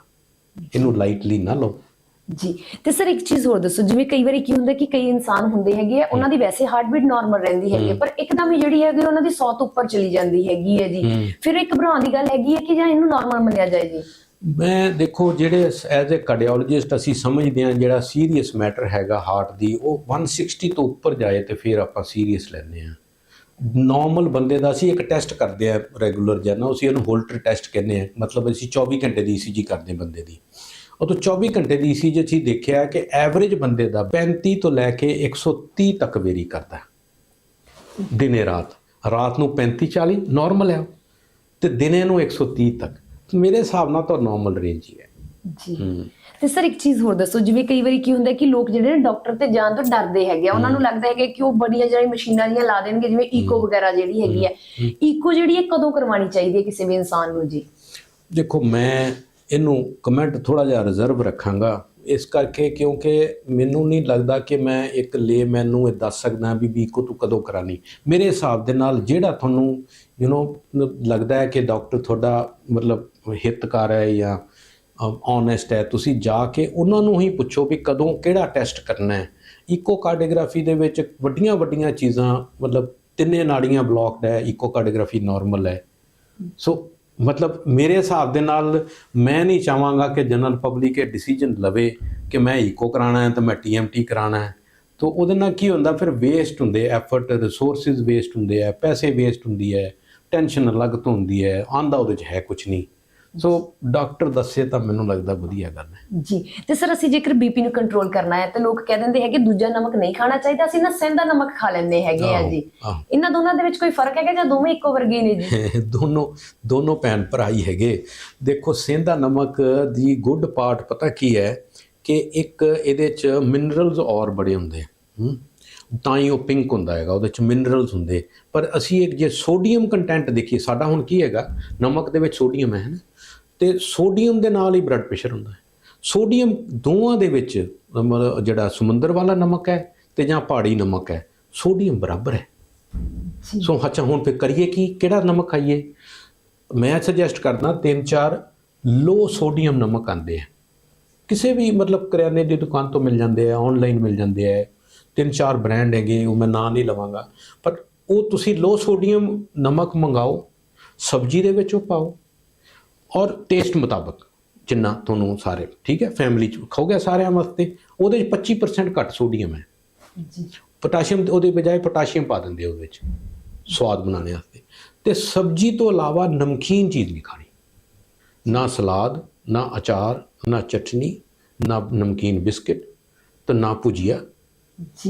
ਇਹਨੂੰ ਲਾਈਟਲੀ ਨਾ ਲਓ। ਜੀ। ਤੇ ਸਰ ਇੱਕ ਚੀਜ਼ ਹੋਰ ਦੱਸੋ ਜਿਵੇਂ ਕਈ ਵਾਰੀ ਕੀ ਹੁੰਦਾ ਕਿ ਕਈ ਇਨਸਾਨ ਹੁੰਦੇ ਹੈਗੇ ਆ ਉਹਨਾਂ ਦੀ ਵੈਸੇ ਹਾਰਟਬੀਟ ਨਾਰਮਲ ਰਹਿੰਦੀ ਹੈਗੀ ਹੈ, ਪਰ ਇੱਕਦਮ ਹੀ ਜਿਹੜੀ ਹੈਗੀ ਉਹਨਾਂ ਦੀ 100 ਤੋਂ ਉੱਪਰ ਚਲੀ ਜਾਂਦੀ ਹੈਗੀ ਹੈ ਜੀ। ਫਿਰ ਇਹ ਘਬਰਾਉਣ ਦੀ ਗੱਲ ਹੈਗੀ ਹੈ ਕਿ ਜਾਂ ਇਹਨੂੰ ਨਾਰਮਲ ਮੰਨਿਆ ਜਾਏ ਜੀ? ਮੈਂ ਦੇਖੋ ਜਿਹੜੇ ਐਜ਼ ਅ ਕਾਰਡੀਓਲੋਜਿਸਟ ਅਸੀਂ ਸਮਝਦੇ ਹਾਂ ਜਿਹੜਾ ਸੀਰੀਅਸ ਮੈਟਰ ਹੈਗਾ ਹਾਰਟ ਦੀ ਉਹ 160 ਤੋਂ ਉੱਪਰ ਜਾਏ ਤੇ ਫਿਰ ਆਪਾਂ ਸੀਰੀਅਸ ਲੈਂਦੇ ਹਾਂ। ਨਾਰਮਲ ਬੰਦੇ ਦਾ ਅਸੀਂ ਇੱਕ ਟੈਸਟ ਕਰਦੇ ਆ ਰੈਗੂਲਰ ਨਾ ਅਸੀਂ ਇਹਨੂੰ ਹੋਲਟਰ ਟੈਸਟ ਕਹਿੰਦੇ ਆ ਮਤਲਬ ਅਸੀਂ 24 ਘੰਟੇ ਦੀ ECG ਕਰਦੇ ਬੰਦੇ ਦੀ। ਉਹ ਤੋਂ 24 ਘੰਟੇ ਦੀ ECG ਅਸੀਂ ਦੇਖਿਆ ਕਿ ਐਵਰੇਜ ਬੰਦੇ ਦਾ 35 ਤੋਂ ਲੈ ਕੇ 130 ਤੱਕ ਵੇਰੀ ਕਰਦਾ। ਦਿਨੇ ਰਾਤ। ਰਾਤ ਨੂੰ 35 40 ਨਾਰਮਲ ਹੈ ਤੇ ਦਿਨੇ ਨੂੰ 130 ਤੱਕ। ਮੇਰੇ ਹਿਸਾਬ ਨਾਲ ਤਾਂ ਨਾਰਮਲ ਰੇਂਜ ਹੀ ਹੈ। ਜੀ। ਤੇ ਸਰ ਇੱਕ ਚੀਜ਼ ਹੋਰ ਦੱਸੋ ਜਿਵੇਂ ਕਈ ਵਾਰੀ ਕੀ ਹੁੰਦਾ ਕਿ ਲੋਕ ਜਿਹੜੇ ਨੇ ਡਾਕਟਰ ਤੇ ਜਾਣ ਤੋਂ ਡਰਦੇ ਹੈਗੇ ਆ ਉਹਨਾਂ ਨੂੰ ਲੱਗਦਾ ਹੈਗਾ ਕਿ ਉਹ ਬੜੀਆਂ ਜਿਹੜੀ ਮਸ਼ੀਨਾਂ ਜੀਆਂ ਲਾ ਦੇਣਗੇ ਜਿਵੇਂ ਈਕੋ ਵਗੈਰਾ ਜਿਹੜੀ ਹੈਗੀ ਹੈ। ਈਕੋ ਜਿਹੜੀ ਹੈ ਕਦੋਂ ਕਰਵਾਉਣੀ ਚਾਹੀਦੀ ਹੈ ਕਿਸੇ ਵੀ ਇਨਸਾਨ ਨੂੰ ਜੀ? ਦੇਖੋ ਮੈਂ ਇਹਨੂੰ ਕਮੈਂਟ ਥੋੜਾ ਜਿਹਾ ਰਿਜ਼ਰਵ ਰੱਖਾਂਗਾ। ਇਸ ਕਰਕੇ ਕਿਉਂਕਿ ਮੈਨੂੰ ਨਹੀਂ ਲੱਗਦਾ ਕਿ ਮੈਂ ਇੱਕ ਲੇ ਮੈਨੂੰ ਇਹ ਦੱਸ ਸਕਦਾ ਵੀ ਵੀ ਕੋ ਤੂੰ ਕਦੋਂ ਕਰਾਣੀ ਮੇਰੇ ਹਿਸਾਬ ਦੇ ਨਾਲ ਜਿਹੜਾ ਤੁਹਾਨੂੰ ਯੂ نو ਲੱਗਦਾ ਹੈ ਕਿ ਡਾਕਟਰ ਤੁਹਾਡਾ ਮਤਲਬ ਹਿੱਤਕਾਰ ਹੈ ਜਾਂ ਓਨੈਸਟ ਹੈ, ਤੁਸੀਂ ਜਾ ਕੇ ਉਹਨਾਂ ਨੂੰ ਹੀ ਪੁੱਛੋ ਵੀ ਕਦੋਂ ਕਿਹੜਾ ਟੈਸਟ ਕਰਨਾ ਹੈ। ਇਕੋਕਾਰਡੀਓਗ੍ਰਾਫੀ ਦੇ ਵਿੱਚ ਵੱਡੀਆਂ ਵੱਡੀਆਂ ਚੀਜ਼ਾਂ, ਮਤਲਬ ਤਿੰਨੇ ਨਾੜੀਆਂ ਬਲੌਕਡ ਹੈ ਇਕੋਕਾਰਡੀਓਗ੍ਰਾਫੀ ਨਾਰਮਲ ਹੈ। ਸੋ ਮਤਲਬ ਮੇਰੇ ਹਿਸਾਬ ਦੇ ਨਾਲ ਮੈਂ ਨਹੀਂ ਚਾਹਾਂਗਾ ਕਿ ਜਨਰਲ ਪਬਲਿਕ ਇਹ ਡਿਸੀਜਨ ਲਵੇ ਕਿ ਮੈਂ ਈਕੋ ਕਰਾਣਾ ਹੈ ਤਾਂ ਮੈਂ ਟੀਐਮਟੀ ਕਰਾਣਾ ਹੈ। ਤਾਂ ਉਹਦੇ ਨਾਲ ਕੀ ਹੁੰਦਾ, ਫਿਰ ਵੇਸਟ ਹੁੰਦੇ ਐਫਰਟ ਰਿਸੋਰਸਸ ਵੇਸਟ ਹੁੰਦੇ ਆ, ਪੈਸੇ ਵੇਸਟ ਹੁੰਦੀ ਹੈ ਟੈਨਸ਼ਨ ਅਲੱਗ ਤੋਂ ਹੁੰਦੀ ਹੈ ਆਂਦਾ ਉਹਦੇ 'ਚ ਹੈ ਕੁਝ ਨਹੀਂ। ਸੋ ਡਾਕਟਰ ਦੱਸੇ ਤਾਂ ਮੈਨੂੰ ਲੱਗਦਾ ਵਧੀਆ ਗੱਲ ਹੈ। ਜੀ ਤੇ ਸਰ ਅਸੀਂ ਜੇਕਰ ਬੀਪੀ ਨੂੰ ਕੰਟਰੋਲ ਕਰਨਾ ਹੈ ਤੇ ਲੋਕ ਕਹਿ ਦਿੰਦੇ ਹੈਗੇ ਦੂਜਾ ਨਮਕ ਨਹੀਂ ਖਾਣਾ ਚਾਹੀਦਾ ਅਸੀਂ ਨਾ ਸੈਂਦਾ ਨਮਕ ਖਾ ਲੈਂਦੇ ਹੈਗੇ ਆ ਜੀ। ਇਹਨਾਂ ਦੋਨਾਂ ਦੇ ਵਿੱਚ ਕੋਈ ਫ਼ਰਕ ਹੈਗਾ ਜਾਂ ਦੋਵੇਂ ਇੱਕੋ ਵਰਗੇ ਨੇ ਜੀ? ਦੋਨੋਂ ਦੋਨੋਂ ਭੈਣ ਭਰਾ ਹੀ ਹੈਗੇ। ਦੇਖੋ ਸੇਂਦਾ ਨਮਕ ਦੀ ਗੁੱਡ ਪਾਰਟ ਪਤਾ ਕੀ ਹੈ ਕਿ ਇੱਕ ਇਹਦੇ ਚ ਮਿਨਰਲਸ ਔਰ ਬੜੇ ਹੁੰਦੇ ਹੂੰ? ਤਾਂ ਹੀ ਉਹ ਪਿੰਕ ਹੁੰਦਾ ਹੈਗਾ ਉਹਦੇ ਚ ਮਿਨਰਲਸ ਹੁੰਦੇ। ਪਰ ਅਸੀਂ ਇੱਕ ਜੇ ਸੋਡੀਅਮ ਕੰਟੈਂਟ ਦੇਖੀਏ ਸਾਡਾ ਹੁਣ ਕੀ ਹੈਗਾ? ਨਮਕ ਦੇ ਵਿੱਚ ਸੋਡੀਅਮ ਹੈ ਨਾ। ਤੇ ਸੋਡੀਅਮ ਦੇ ਨਾਲ ਹੀ ਬਲੱਡ ਪ੍ਰੈਸ਼ਰ ਹੁੰਦਾ ਹੈ। ਸੋਡੀਅਮ ਦੋਵਾਂ ਦੇ ਵਿੱਚ ਜਿਹੜਾ ਸਮੁੰਦਰ ਵਾਲਾ ਨਮਕ ਹੈ ਤੇ ਜਾਂ ਪਹਾੜੀ ਨਮਕ ਹੈ ਸੋਡੀਅਮ ਬਰਾਬਰ ਹੈ। ਸੋ ਅੱਛਾ ਹੁਣ ਫਿਰ ਕਰੀਏ ਕੀ? ਕਿਹੜਾ ਨਮਕ ਖਾਈਏ? ਮੈਂ ਸੁਜੈਸਟ ਕਰਦਾ ਤਿੰਨ ਚਾਰ ਲੋ ਸੋਡੀਅਮ ਨਮਕ ਆਉਂਦੇ ਆ। ਕਿਸੇ ਵੀ ਮਤਲਬ ਕਰਿਆਨੇ ਦੀ ਦੁਕਾਨ ਤੋਂ ਮਿਲ ਜਾਂਦੇ ਆ ਆਨਲਾਈਨ ਮਿਲ ਜਾਂਦੇ ਆ। ਤਿੰਨ ਚਾਰ ਬ੍ਰਾਂਡ ਹੈਗੇ ਉਹ ਮੈਂ ਨਾਂ ਨਹੀਂ ਲਵਾਂਗਾ। ਪਰ ਉਹ ਤੁਸੀਂ ਲੋ ਸੋਡੀਅਮ ਨਮਕ ਮੰਗਾਓ ਸਬਜ਼ੀ ਦੇ ਵਿੱਚ ਉਹ ਪਾਓ। ਔਰ ਟੇਸਟ ਮੁਤਾਬਕ ਜਿੰਨਾ ਤੁਹਾਨੂੰ ਸਾਰੇ ਠੀਕ ਹੈ ਫੈਮਿਲੀ ਚ ਖਾਓਗੇ ਸਾਰਿਆਂ ਵਾਸਤੇ ਉਹਦੇ ਚ 25% ਘੱਟ ਸੋਡੀਅਮ ਹੈ। ਜੀ। ਪੋਟਾਸ਼ੀਅਮ ਉਹਦੇ ਬਜਾਏ ਪੋਟਾਸ਼ੀਅਮ ਪਾ ਦਿੰਦੇ ਉਹਦੇ ਵਿੱਚ ਸਵਾਦ ਬਣਾਉਣ ਵਾਸਤੇ। ਤੇ ਸਬਜ਼ੀ ਤੋਂ ਇਲਾਵਾ ਨਮਕੀਨ ਚੀਜ਼ ਨਹੀਂ ਖਾਣੀ। ਨਾ ਸਲਾਦ ਨਾ ਅਚਾਰ ਨਾ ਚਟਨੀ ਨਾ ਨਮਕੀਨ ਬਿਸਕਟ ਤੇ ਨਾ ਭੁਜੀਆ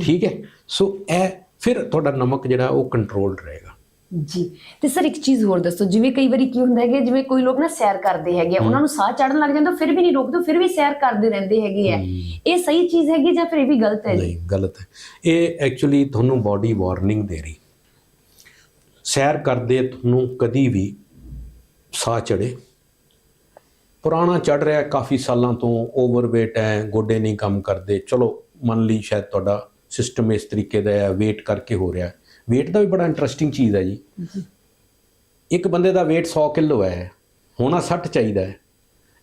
ਠੀਕ ਹੈ। ਸੋ ਇਹ ਫਿਰ ਤੁਹਾਡਾ ਨਮਕ ਜਿਹੜਾ ਉਹ ਕੰਟਰੋਲਡ ਰਹੇਗਾ। ਜੀ। ਤੇ ਸਰ ਇੱਕ ਚੀਜ਼ ਹੋਰ ਦੱਸੋ ਜਿਵੇਂ ਕਈ ਵਾਰੀ ਕੀ ਹੁੰਦਾ ਹੈ ਕਿ ਜਿਵੇਂ ਕੋਈ ਲੋਕ ਨਾ ਸੈਰ ਕਰਦੇ ਹੈਗੇ ਆ, ਉਹਨਾਂ ਨੂੰ ਸਾਹ ਚੜਨ ਲੱਗ ਜਾਂਦਾ ਫਿਰ ਵੀ ਨਹੀਂ ਰੋਕਦੇ ਫਿਰ ਵੀ ਸੈਰ ਕਰਦੇ ਰਹਿੰਦੇ ਹੈਗੇ ਆ। ਇਹ ਸਹੀ ਚੀਜ਼ ਹੈਗੀ ਜਾਂ ਫਿਰ ਇਹ ਵੀ ਗਲਤ ਹੈ ਜੀ? ਨਹੀਂ ਗਲਤ ਹੈ। ਇਹ ਐਕਚੁਅਲੀ ਤੁਹਾਨੂੰ ਬਾਡੀ ਵਾਰਨਿੰਗ ਦੇ ਰਹੀ। ਸੈਰ ਕਰਦੇ ਤੁਹਾਨੂੰ ਕਦੀ ਵੀ ਸਾਹ ਚੜੇ ਪੁਰਾਣਾ ਚੜ ਰਿਹਾ ਕਾਫੀ ਸਾਲਾਂ ਤੋਂ ਓਵਰਵੇਟ ਹੈ ਗੋਡੇ ਨਹੀਂ ਕੰਮ ਕਰਦੇ। ਚਲੋ ਮੰਨ ਲਈ ਸ਼ਾਇਦ ਤੁਹਾਡਾ ਸਿਸਟਮ ਇਸ ਤਰੀਕੇ ਦਾ ਹੈ ਵੇਟ ਕਰਕੇ ਹੋ ਰਿਹਾ। ਵੇਟ ਦਾ ਵੀ ਬੜਾ ਇੰਟਰਸਟਿੰਗ ਚੀਜ਼ ਹੈ ਜੀ। ਇੱਕ ਬੰਦੇ ਦਾ weight 100 ਕਿਲੋ ਹੈ, ਹੋਣਾ 60 ਚਾਹੀਦਾ ਹੈ।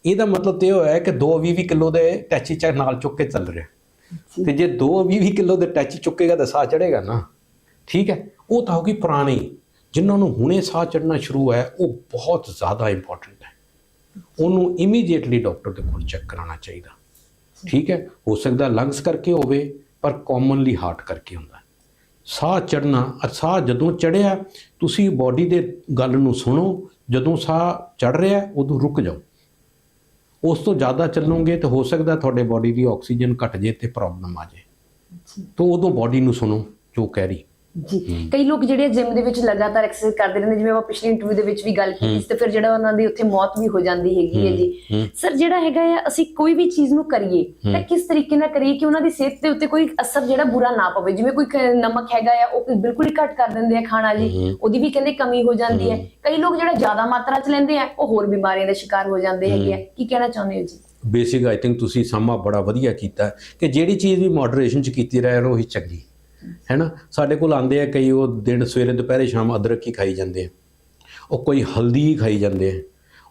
ਇਹਦਾ ਮਤਲਬ ਤੇ ਇਹ ਹੋਇਆ ਕਿ 2 20 ਕਿਲੋ ਦੇ ਟੈਚੀ ਚ ਨਾਲ ਚੁੱਕ ਕੇ ਚੱਲ ਰਿਹਾ। ਤੇ ਜੇ 2 20 ਕਿਲੋ ਦੇ ਟੈਚੀ ਚੁੱਕੇਗਾ ਤਾਂ ਸਾਹ ਚੜੇਗਾ ਨਾ। ਠੀਕ ਹੈ? ਉਹ ਤਾਂ ਹੋ ਗਈ ਪੁਰਾਣੀ। ਜਿਨ੍ਹਾਂ ਨੂੰ ਹੁਣੇ ਸਾਹ ਚੜਨਾ ਸ਼ੁਰੂ ਹੈ ਉਹ ਬਹੁਤ ਜ਼ਿਆਦਾ ਇੰਪੋਰਟੈਂਟ ਹੈ। ਉਹਨੂੰ ਇਮੀਡੀਏਟਲੀ ਡਾਕਟਰ ਦੇ ਕੋਲ ਚੈੱਕ ਕਰਾਉਣਾ ਚਾਹੀਦਾ। ਠੀਕ ਹੈ? ਹੋ ਸਕਦਾ ਲੰਗਸ ਕਰਕੇ ਹੋਵੇ, ਪਰ ਕਾਮਨਲੀ ਹਾਰਟ ਕਰਕੇ ਹੁੰਦਾ। ਸਾਹ ਚੜਨਾ ਸਾਹ ਜਦੋਂ ਚੜਿਆ ਤੁਸੀਂ ਬਾਡੀ ਦੇ ਗੱਲ ਨੂੰ ਸੁਣੋ ਜਦੋਂ ਸਾਹ ਚੜ ਰਿਹਾ ਉਦੋਂ ਰੁਕ ਜਾਓ। ਉਸ ਤੋਂ ਜ਼ਿਆਦਾ ਚੱਲੋਗੇ ਤਾਂ ਹੋ ਸਕਦਾ ਤੁਹਾਡੇ ਬਾਡੀ ਦੀ ਆਕਸੀਜਨ ਘਟ ਜੇ ਤੇ ਪ੍ਰੋਬਲਮ ਆ ਜੇ। ਤਾਂ ਉਦੋਂ ਬਾਡੀ ਨੂੰ ਸੁਣੋ ਜੋ ਕਹਿ ਰਹੀ। ਜੀ। ਕਈ ਲੋਕ ਜਿਹੜੇ ਜਿਮ ਦੇ ਵਿੱਚ ਲਗਾਤਾਰ ਐਕਸਰਸਾਈਜ਼ ਕਰਦੇ ਰਹਿੰਦੇ ਜਿਵੇਂ ਆਪਾਂ ਪਿਛਲੀ ਇੰਟਰਵਿਊ ਦੇ ਵਿੱਚ ਵੀ ਗੱਲ ਕੀਤੀ ਸੀ ਤੇ ਫਿਰ ਜਿਹੜਾ ਉਹਨਾਂ ਦੀ ਉੱਥੇ ਮੌਤ ਵੀ ਹੋ ਜਾਂਦੀ ਹੈਗੀ ਹੈ ਜੀ। ਸਰ ਜਿਹੜਾ ਹੈਗਾ ਆ ਅਸੀਂ ਕੋਈ ਵੀ ਚੀਜ਼ ਨੂੰ ਕਰੀਏ ਤਾਂ ਕਿਸ ਤਰੀਕੇ ਨਾਲ ਕਰੀਏ ਕਿ ਉਹਨਾਂ ਦੀ ਸਿਹਤ ਦੇ ਉੱਤੇ ਕੋਈ ਅਸਰ ਜਿਹੜਾ ਬੁਰਾ ਨਾ ਪਵੇ? ਜਿਵੇਂ ਕੋਈ ਨਮਕ ਹੈਗਾ ਆ ਉਹ ਬਿਲਕੁਲ ਹੀ ਘੱਟ ਕਰ ਦਿੰਦੇ ਆ ਖਾਣਾ ਜੀ। ਉਹਦੀ ਵੀ ਕਹਿੰਦੇ ਕਮੀ ਹੋ ਜਾਂਦੀ ਹੈ। ਕਈ ਲੋਕ ਜਿਹੜਾ ਜ਼ਿਆਦਾ ਮਾਤਰਾ ਚ ਲੈਂਦੇ ਆ ਉਹ ਹੋਰ ਬਿਮਾਰੀਆਂ ਦਾ ਸ਼ਿਕਾਰ ਹੋ ਜਾਂਦੇ ਹੈਗੇ ਆ। ਕੀ ਕਹਿਣਾ ਚਾਹੁੰਦੇ ਹੋ ਜੀ? ਬੇਸਿਕ ਆਈ ਥਿੰਕ ਤੁਸੀਂ ਸਮਾਂ ਬੜਾ ਵਧੀਆ ਕੀਤਾ ਹੈ ਕਿ ਜਿਹੜੀ ਚੀਜ਼ ਵੀ ਮੋਡਰੇਸ਼ਨ ਚ ਕੀਤੀ ਰਹੇ ਉਹੀ ਚੰਗੀ। ਹੈਨਾ? ਸਾਡੇ ਕੋਲ ਆਂਦੇ ਆ ਕਈ, ਉਹ ਦਿਨ ਸਵੇਰੇ, ਦੁਪਹਿਰੇ, ਸ਼ਾਮ ਅਦਰਕ ਹੀ ਖਾਈ ਜਾਂਦੇ ਆ। ਉਹ ਕੋਈ ਹਲਦੀ ਹੀ ਖਾਈ ਜਾਂਦੇ ਆ।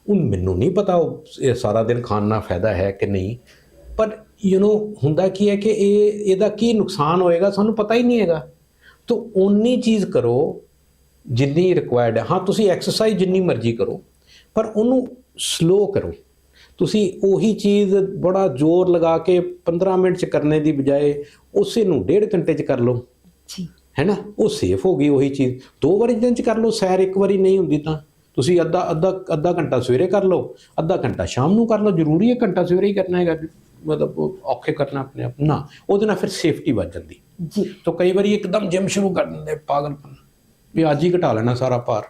ਉਹ ਮੈਨੂੰ ਨਹੀਂ ਪਤਾ ਉਹ ਇਹ ਸਾਰਾ ਦਿਨ ਖਾਣ ਨਾਲ ਫਾਇਦਾ ਹੈ ਕਿ ਨਹੀਂ। ਪਰ ਯੂ نو ਹੁੰਦਾ ਕੀ ਹੈ ਕਿ ਇਹ, ਇਹਦਾ ਕੀ ਨੁਕਸਾਨ ਹੋਏਗਾ, ਸਾਨੂੰ ਪਤਾ ਹੀ ਨਹੀਂ ਹੈਗਾ। ਤਾਂ ਓਨੀ ਚੀਜ਼ ਕਰੋ ਜਿੰਨੀ ਰਿਕੁਆਇਰਡ ਹੈ। ਹਾਂ, ਤੁਸੀਂ ਐਕਸਰਸਾਈਜ਼ ਜਿੰਨੀ ਮਰਜ਼ੀ ਕਰੋ, ਪਰ ਉਹਨੂੰ ਸਲੋ ਕਰੋ। ਤੁਸੀਂ ਉਹੀ ਚੀਜ਼ ਬੜਾ ਜ਼ੋਰ ਲਗਾ ਕੇ 15 ਮਿੰਟ ਚ ਕਰਨੇ ਦੀ ਬਜਾਏ ਉਸੇ ਨੂੰ ਡੇਢ ਘੰਟੇ ਚ ਕਰ ਲਓ। ਜੀ। ਹੈ ਨਾ ਉਹ ਸੇਫ ਹੋ ਗਈ ਉਹੀ ਚੀਜ਼। ਦੋ ਵਾਰੀ ਦਿਨ ਚ ਕਰ ਲਓ ਸੈਰ ਇੱਕ ਵਾਰੀ ਨਹੀਂ ਹੁੰਦੀ ਤਾਂ। ਤੁਸੀਂ ਅੱਧਾ ਅੱਧਾ ਅੱਧਾ ਘੰਟਾ ਸਵੇਰੇ ਕਰ ਲਓ ਅੱਧਾ ਘੰਟਾ ਸ਼ਾਮ ਨੂੰ ਕਰ ਲਓ। ਜ਼ਰੂਰੀ ਹੈ ਘੰਟਾ ਸਵੇਰੇ ਹੀ ਕਰਨਾ ਹੈਗਾ। ਮਤਲਬ ਔਖੇ ਕਰਨਾ ਆਪਣੇ ਆਪ। ਨਾ ਉਹਦੇ ਨਾਲ ਫਿਰ ਸੇਫਟੀ ਵੱਧ ਜਾਂਦੀ। ਜੀ। ਤਾਂ ਕਈ ਵਾਰੀ ਇੱਕਦਮ ਜਿਮ ਸ਼ੁਰੂ ਕਰ ਦਿੰਦੇ ਪਾਗਲਪਨ। ਵੀ ਅੱਜ ਹੀ ਘਟਾ ਲੈਣਾ ਸਾਰਾ ਭਾਰ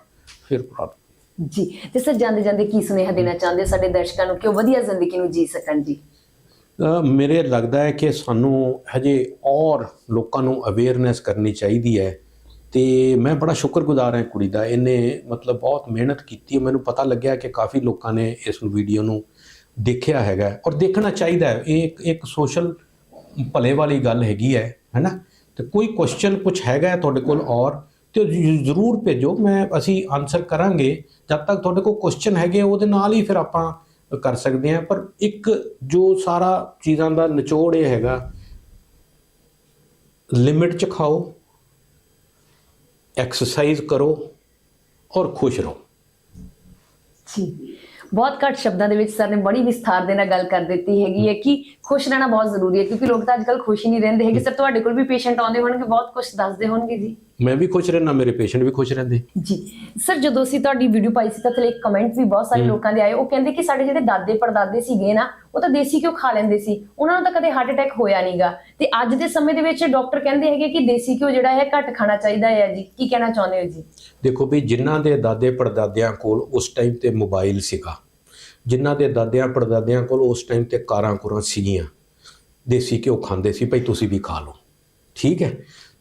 ਫਿਰ ਪ੍ਰੋਬਲਮ ਜੀ। ਤੇ ਸਰ ਜਾਂਦੇ ਜਾਂਦੇ ਕੀ ਸੁਨੇਹਾ ਦੇਣਾ ਚਾਹੁੰਦੇ ਸਾਡੇ ਦਰਸ਼ਕਾਂ ਨੂੰ? ਕਿ ਉਹ ਵਧੀਆ ਜ਼ਿੰਦਗੀ ਨੂੰ ਜੀ ਸਕਣ ਜੀ? ਮੇਰੇ ਲੱਗਦਾ ਹੈ ਕਿ ਸਾਨੂੰ ਹਜੇ ਔਰ ਲੋਕਾਂ ਨੂੰ ਅਵੇਅਰਨੈਸ ਕਰਨੀ ਚਾਹੀਦੀ ਹੈ। ਤੇ ਮੈਂ ਬੜਾ ਸ਼ੁਕਰਗੁਜ਼ਾਰ ਹਾਂ ਕੁੜੀ ਦਾ। ਇਹਨੇ ਮਤਲਬ ਬਹੁਤ ਮਿਹਨਤ ਕੀਤੀ ਹੈ। ਮੈਨੂੰ ਪਤਾ ਲੱਗਿਆ ਕਿ ਕਾਫੀ ਲੋਕਾਂ ਨੇ ਇਸ ਵੀਡੀਓ ਨੂੰ ਦੇਖਿਆ ਹੈਗਾ ਔਰ ਦੇਖਣਾ ਚਾਹੀਦਾ ਹੈ। ਇਹ ਇੱਕ ਇੱਕ ਸੋਸ਼ਲ ਭਲੇ ਵਾਲੀ ਗੱਲ ਹੈਗੀ ਹੈ ਹੈਨਾ ਤੇ ਕੋਈ ਕੁਐਸਚਨ ਕੁਝ ਹੈਗਾ ਤੁਹਾਡੇ ਕੋਲ ਔਰ? ਤੇ ਜ਼ਰੂਰ ਭੇਜੋ ਮੈਂ ਅਸੀਂ ਆਨਸਰ ਕਰਾਂਗੇ। ਜਦ ਤੱਕ ਤੁਹਾਡੇ ਕੋਲ ਕੁਐਸਚਨ ਹੈਗੇ ਉਹਦੇ ਨਾਲ ਹੀ ਫਿਰ ਆਪਾਂ ਕਰ ਸਕਦੇ ਹਾਂ। ਪਰ ਇੱਕ ਜੋ ਸਾਰਾ ਚੀਜ਼ਾਂ ਦਾ ਨਿਚੋੜ ਇਹ ਹੈਗਾ ਲਿਮਿਟ ਚ ਖਾਓ ਐਕਸਰਸਾਈਜ਼ ਕਰੋ ਔਰ ਖੁਸ਼ ਰਹੋ। ਜੀ। ਬਹੁਤ ਘੱਟ ਸ਼ਬਦਾਂ ਦੇ ਵਿੱਚ ਸਰ ਨੇ ਬੜੀ ਵਿਸਥਾਰ ਦੇ ਨਾਲ ਗੱਲ ਕਰ ਦਿੱਤੀ ਹੈਗੀ ਹੈ ਕਿ ਖੁਸ਼ ਰਹਿਣਾ ਬਹੁਤ ਜ਼ਰੂਰੀ ਹੈ ਕਿਉਂਕਿ ਲੋਕ ਤਾਂ ਅੱਜਕੱਲ ਖੁਸ਼ ਹੀ ਨਹੀਂ ਰਹਿੰਦੇ ਹੈਗੇ। ਸਰ ਤੁਹਾਡੇ ਕੋਲ ਵੀ ਪੇਸ਼ੈਂਟ ਆਉਂਦੇ ਹੋਣਗੇ ਬਹੁਤ ਕੁਝ ਦੱਸਦੇ ਹੋਣਗੇ ਜੀ। ਮੈਂ ਵੀ ਖੁਸ਼ ਰਹਿਣਾ ਮੇਰੇ ਪੇਸ਼ੈਂਟ ਵੀ ਖੁਸ਼ ਰਹਿੰਦੇ। ਜੀ। ਸਰ ਜਦੋਂ ਅਸੀਂ ਤੁਹਾਡੀ ਵੀਡੀਓ ਪਾਈ ਸੀ ਤਾਂ ਥੱਲੇ ਕਮੈਂਟ ਵੀ ਬਹੁਤ ਸਾਰੇ ਲੋਕਾਂ ਦੇ ਆਏ। ਉਹ ਕਹਿੰਦੇ ਕਿ ਸਾਡੇ ਜਿਹੜੇ ਦਾਦੇ ਪੜਦਾਦੇ ਸੀਗੇ ਨਾ ਉਹ ਤਾਂ ਦੇਸੀ ਘਿਓ ਖਾ ਲੈਂਦੇ ਸੀ। ਉਹਨਾਂ ਨੂੰ ਤਾਂ ਕਦੇ ਹਾਰਟ ਅਟੈਕ ਹੋਇਆ ਨਹੀਂਗਾ ਤੇ ਅੱਜ ਦੇ ਸਮੇਂ ਦੇ ਵਿੱਚ ਡਾਕਟਰ ਕਹਿੰਦੇ ਹੈਗੇ ਕਿ ਦੇਸੀ ਘਿਓ ਜਿਹੜਾ ਹੈ ਘੱਟ ਖਾਣਾ ਚਾਹੀਦਾ ਹੈ ਜੀ। ਕੀ ਕਹਿਣਾ ਚਾਹੁੰਦੇ ਹੋ ਜੀ? ਦੇਖੋ ਵੀ ਜਿਨ੍ਹਾਂ ਦੇ ਦਾਦੇ ਪੜਦਾਦਿਆਂ ਕੋਲ ਉਸ ਟਾਈਮ ਤੇ ਮੋਬਾਈਲ ਸੀਗਾ ਜਿਨ੍ਹਾਂ ਦੇ ਦਾਦਿਆਂ ਪੜਦਾਦਿਆਂ ਕੋਲ ਉਸ ਟਾਈਮ ਤੇ ਕਾਰਾਂ ਕੁਰਾਂ ਸੀਗੀਆਂ ਦੇਸੀ ਘਿਓ ਖਾਂਦੇ ਸੀ ਭਈ ਤੁਸੀਂ ਵੀ ਖਾ ਲਓ। ਠੀਕ ਹੈ?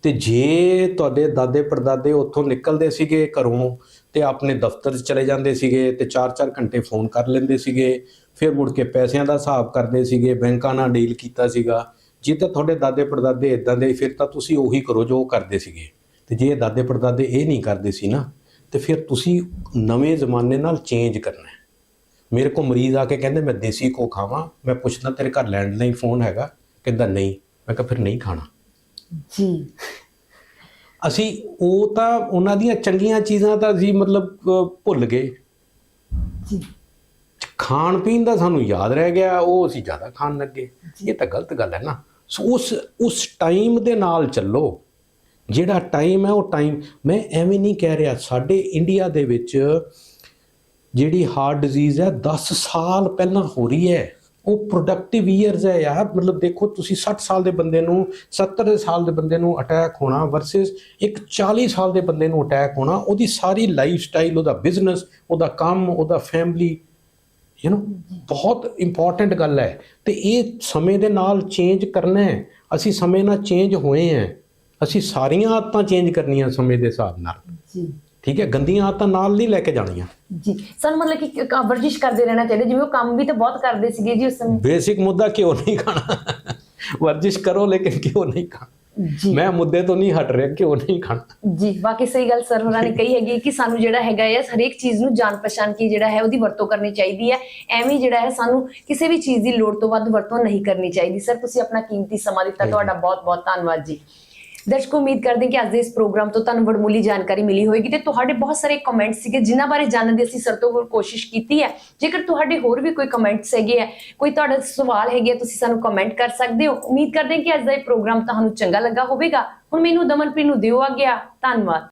ਤੇ ਜੇ ਤੁਹਾਡੇ ਦਾਦੇ ਪੜਦਾਦੇ ਉੱਥੋਂ ਨਿਕਲਦੇ ਸੀਗੇ ਘਰੋਂ ਤੇ ਆਪਣੇ ਦਫ਼ਤਰ 'ਚ ਚਲੇ ਜਾਂਦੇ ਸੀਗੇ ਤੇ 4-4 ਘੰਟੇ ਫੋਨ ਕਰ ਲੈਂਦੇ ਸੀਗੇ, ਫਿਰ ਮੁੜ ਕੇ ਪੈਸਿਆਂ ਦਾ ਹਿਸਾਬ ਕਰਦੇ ਸੀਗੇ, ਬੈਂਕਾਂ ਨਾਲ ਡੀਲ ਕੀਤਾ ਸੀਗਾ, ਜੇ ਤਾਂ ਤੁਹਾਡੇ ਦਾਦੇ ਪੜਦਾਦੇ ਇਦਾਂ ਦੇ, ਫਿਰ ਤਾਂ ਤੁਸੀਂ ਉਹੀ ਕਰੋ ਜੋ ਉਹ ਕਰਦੇ ਸੀਗੇ। ਤੇ ਜੇ ਦਾਦੇ ਪੜਦਾਦੇ ਇਹ ਨਹੀਂ ਕਰਦੇ ਸੀ ਨਾ, ਤੇ ਫਿਰ ਤੁਸੀਂ ਨਵੇਂ ਜ਼ਮਾਨੇ ਨਾਲ ਚੇਂਜ ਕਰਨਾ ਹੈ। ਮੇਰੇ ਕੋ ਮਰੀਜ਼ ਆ ਕੇ ਕਹਿੰਦੇ, ਮੈਂ ਦੇਸੀ ਕੋ ਖਾਵਾਂ, ਮੈਂ ਪੁੱਛਦਾ ਤੇਰੇ ਘਰ ਲੈਂਡਲਾਈਨ ਫੋਨ ਹੈਗਾ? ਕਹਿੰਦਾ, ਨਹੀਂ। ਮੈਂ ਕਿਹਾ, ਫਿਰ ਨਹੀਂ ਖਾਣਾ। ਜੀ। ਅਸੀਂ ਉਹ ਤਾਂ ਉਹਨਾਂ ਦੀਆਂ ਚੰਗੀਆਂ ਚੀਜ਼ਾਂ ਤਾਂ ਅਸੀਂ ਮਤਲਬ ਭੁੱਲ ਗਏ। ਜੀ। ਖਾਣ ਪੀਣ ਦਾ ਸਾਨੂੰ ਯਾਦ ਰਹਿ ਗਿਆ ਉਹ ਅਸੀਂ ਜ਼ਿਆਦਾ ਖਾਣ ਲੱਗੇ। ਇਹ ਤਾਂ ਗਲਤ ਗੱਲ ਹੈ ਨਾ। ਸੋ ਉਸ ਉਸ ਟਾਈਮ ਦੇ ਨਾਲ ਚੱਲੋ। ਜਿਹੜਾ ਟਾਈਮ ਹੈ ਉਹ ਟਾਈਮ ਮੈਂ ਐਵੇਂ ਨਹੀਂ ਕਹਿ ਰਿਹਾ ਸਾਡੇ ਇੰਡੀਆ ਦੇ ਵਿੱਚ ਜਿਹੜੀ ਹਾਰਟ ਡਿਜ਼ੀਜ਼ ਹੈ 10 ਸਾਲ ਪਹਿਲਾਂ ਹੋ ਰਹੀ ਹੈ। ਉਹ ਪ੍ਰੋਡਕਟਿਵ ਈਅਰਸ ਹੈ ਯਾਰ। ਮਤਲਬ ਦੇਖੋ, ਤੁਸੀਂ 60 ਸਾਲ ਦੇ ਬੰਦੇ ਨੂੰ 70 ਸਾਲ ਦੇ ਬੰਦੇ ਨੂੰ ਅਟੈਕ ਹੋਣਾ ਵਰਸਸ ਇੱਕ 40 ਸਾਲ ਦੇ ਬੰਦੇ ਨੂੰ ਅਟੈਕ ਹੋਣਾ, ਉਹਦੀ ਸਾਰੀ ਲਾਈਫ ਸਟਾਈਲ ਉਹਦਾ ਬਿਜ਼ਨਸ ਉਹਦਾ ਕੰਮ, ਉਹਦਾ ਫੈਮਿਲੀ ਯੂ نو ਬਹੁਤ ਇੰਪੋਰਟੈਂਟ ਗੱਲ ਹੈ। ਤੇ ਇਹ ਸਮੇਂ ਦੇ ਨਾਲ ਚੇਂਜ ਕਰਨਾ ਹੈ। ਅਸੀਂ ਸਮੇਂ ਨਾਲ ਚੇਂਜ ਹੋਏ ਹਾਂ। ਅਸੀਂ ਸਾਰੀਆਂ ਆਦਤਾਂ ਚੇਂਜ ਕਰਨੀਆਂ ਸਮੇਂ ਦੇ ਹਿਸਾਬ ਨਾਲ। ਜੀ। ਠੀਕ ਹੈ? ਗੰਦੀਆਂ ਆਦਤਾਂ ਨਾਲ ਨਹੀਂ ਲੈ ਕੇ ਜਾਣੀਆਂ। ਜੀ। ਸਾਨੂੰ ਮਤਲਬ ਕਿ ਵਰਜਿਸ਼ ਕਰਦੇ ਰਹਿਣਾ ਚਾਹੀਦਾ। ਜਿਵੇਂ ਉਹ ਕੰਮ ਵੀ ਤਾਂ ਬਹੁਤ ਕਰਦੇ ਸੀਗੇ ਜੀ ਉਸ ਸਮੇਂ। ਬੇਸਿਕ ਮੁੱਦਾ ਕਿਉਂ ਨਹੀਂ ਖਾਣਾ। ਵਰਜਿਸ਼ ਕਰੋ ਲੇਕਿਨ ਕਿਉਂ ਨਹੀਂ ਖਾਣਾ। ਜੀ। ਮੈਂ ਮੁੱਦੇ ਤੋਂ ਨਹੀਂ ਹਟ ਰਿਹਾ ਕਿਉਂ ਨਹੀਂ ਖਾਣਾ। ਜੀ ਬਾਕੀ ਸਹੀ ਗੱਲ ਸਰ ਹੋਰਾਂ ਨੇ ਕਹੀ ਹੈਗੀ ਕਿ ਸਾਨੂੰ ਜਿਹੜਾ ਹੈਗਾ ਹੈ ਹਰੇਕ ਚੀਜ਼ ਨੂੰ ਜਾਣ ਪਛਾਣ ਕੀ ਜਿਹੜਾ ਹੈ ਉਹਦੀ ਵਰਤੋਂ ਕਰਨੀ ਚਾਹੀਦੀ ਹੈ। ਐਵੇਂ ਜਿਹੜਾ ਹੈ ਸਾਨੂੰ ਕਿਸੇ ਵੀ ਚੀਜ਼ ਦੀ ਲੋੜ ਤੋਂ ਵੱਧ ਵਰਤੋਂ ਨਹੀਂ ਕਰਨੀ ਚਾਹੀਦੀ। ਸਰ ਤੁਸੀਂ ਆਪਣਾ ਕੀਮਤੀ ਸਮਾਂ ਦਿੱਤਾ ਤੁਹਾਡਾ ਬਹੁਤ ਬਹੁਤ ਧੰਨਵਾਦ ਜੀ। ਦਰਸ਼ਕੋ ਉਮੀਦ ਕਰਦੇ ਕਿ ਅੱਜ ਦੇ ਇਸ ਪ੍ਰੋਗਰਾਮ ਤੋਂ ਤੁਹਾਨੂੰ ਵਡਮੁੱਲੀ ਜਾਣਕਾਰੀ ਮਿਲੀ ਹੋਵੇਗੀ ਤੇ ਤੁਹਾਡੇ ਬਹੁਤ ਸਾਰੇ ਕਮੈਂਟਸ ਸੀਗੇ ਜਿਨ੍ਹਾਂ ਬਾਰੇ ਜਾਣਨ ਦੀ ਅਸੀਂ ਸਭ ਤੋਂ ਹੋਰ ਕੋਸ਼ਿਸ਼ ਕੀਤੀ ਹੈ। ਜੇਕਰ ਤੁਹਾਡੇ ਹੋਰ ਵੀ ਕੋਈ ਕਮੈਂਟਸ ਹੈਗੇ ਆ ਕੋਈ ਤੁਹਾਡਾ ਸਵਾਲ ਹੈਗੇ ਆ, ਤੁਸੀਂ ਸਾਨੂੰ ਕਮੈਂਟ ਕਰ ਸਕਦੇ ਹੋ। ਉਮੀਦ ਕਰਦੇ ਕਿ ਅੱਜ ਦਾ ਇਹ ਪ੍ਰੋਗਰਾਮ ਤੁਹਾਨੂੰ ਚੰਗਾ ਲੱਗਾ ਹੋਵੇਗਾ। ਹੁਣ ਮੈਨੂੰ ਦਮਨਪ੍ਰੀਤ ਨੂੰ ਦਿਓ ਆ। ਗਿਆ ਧੰਨਵਾਦ।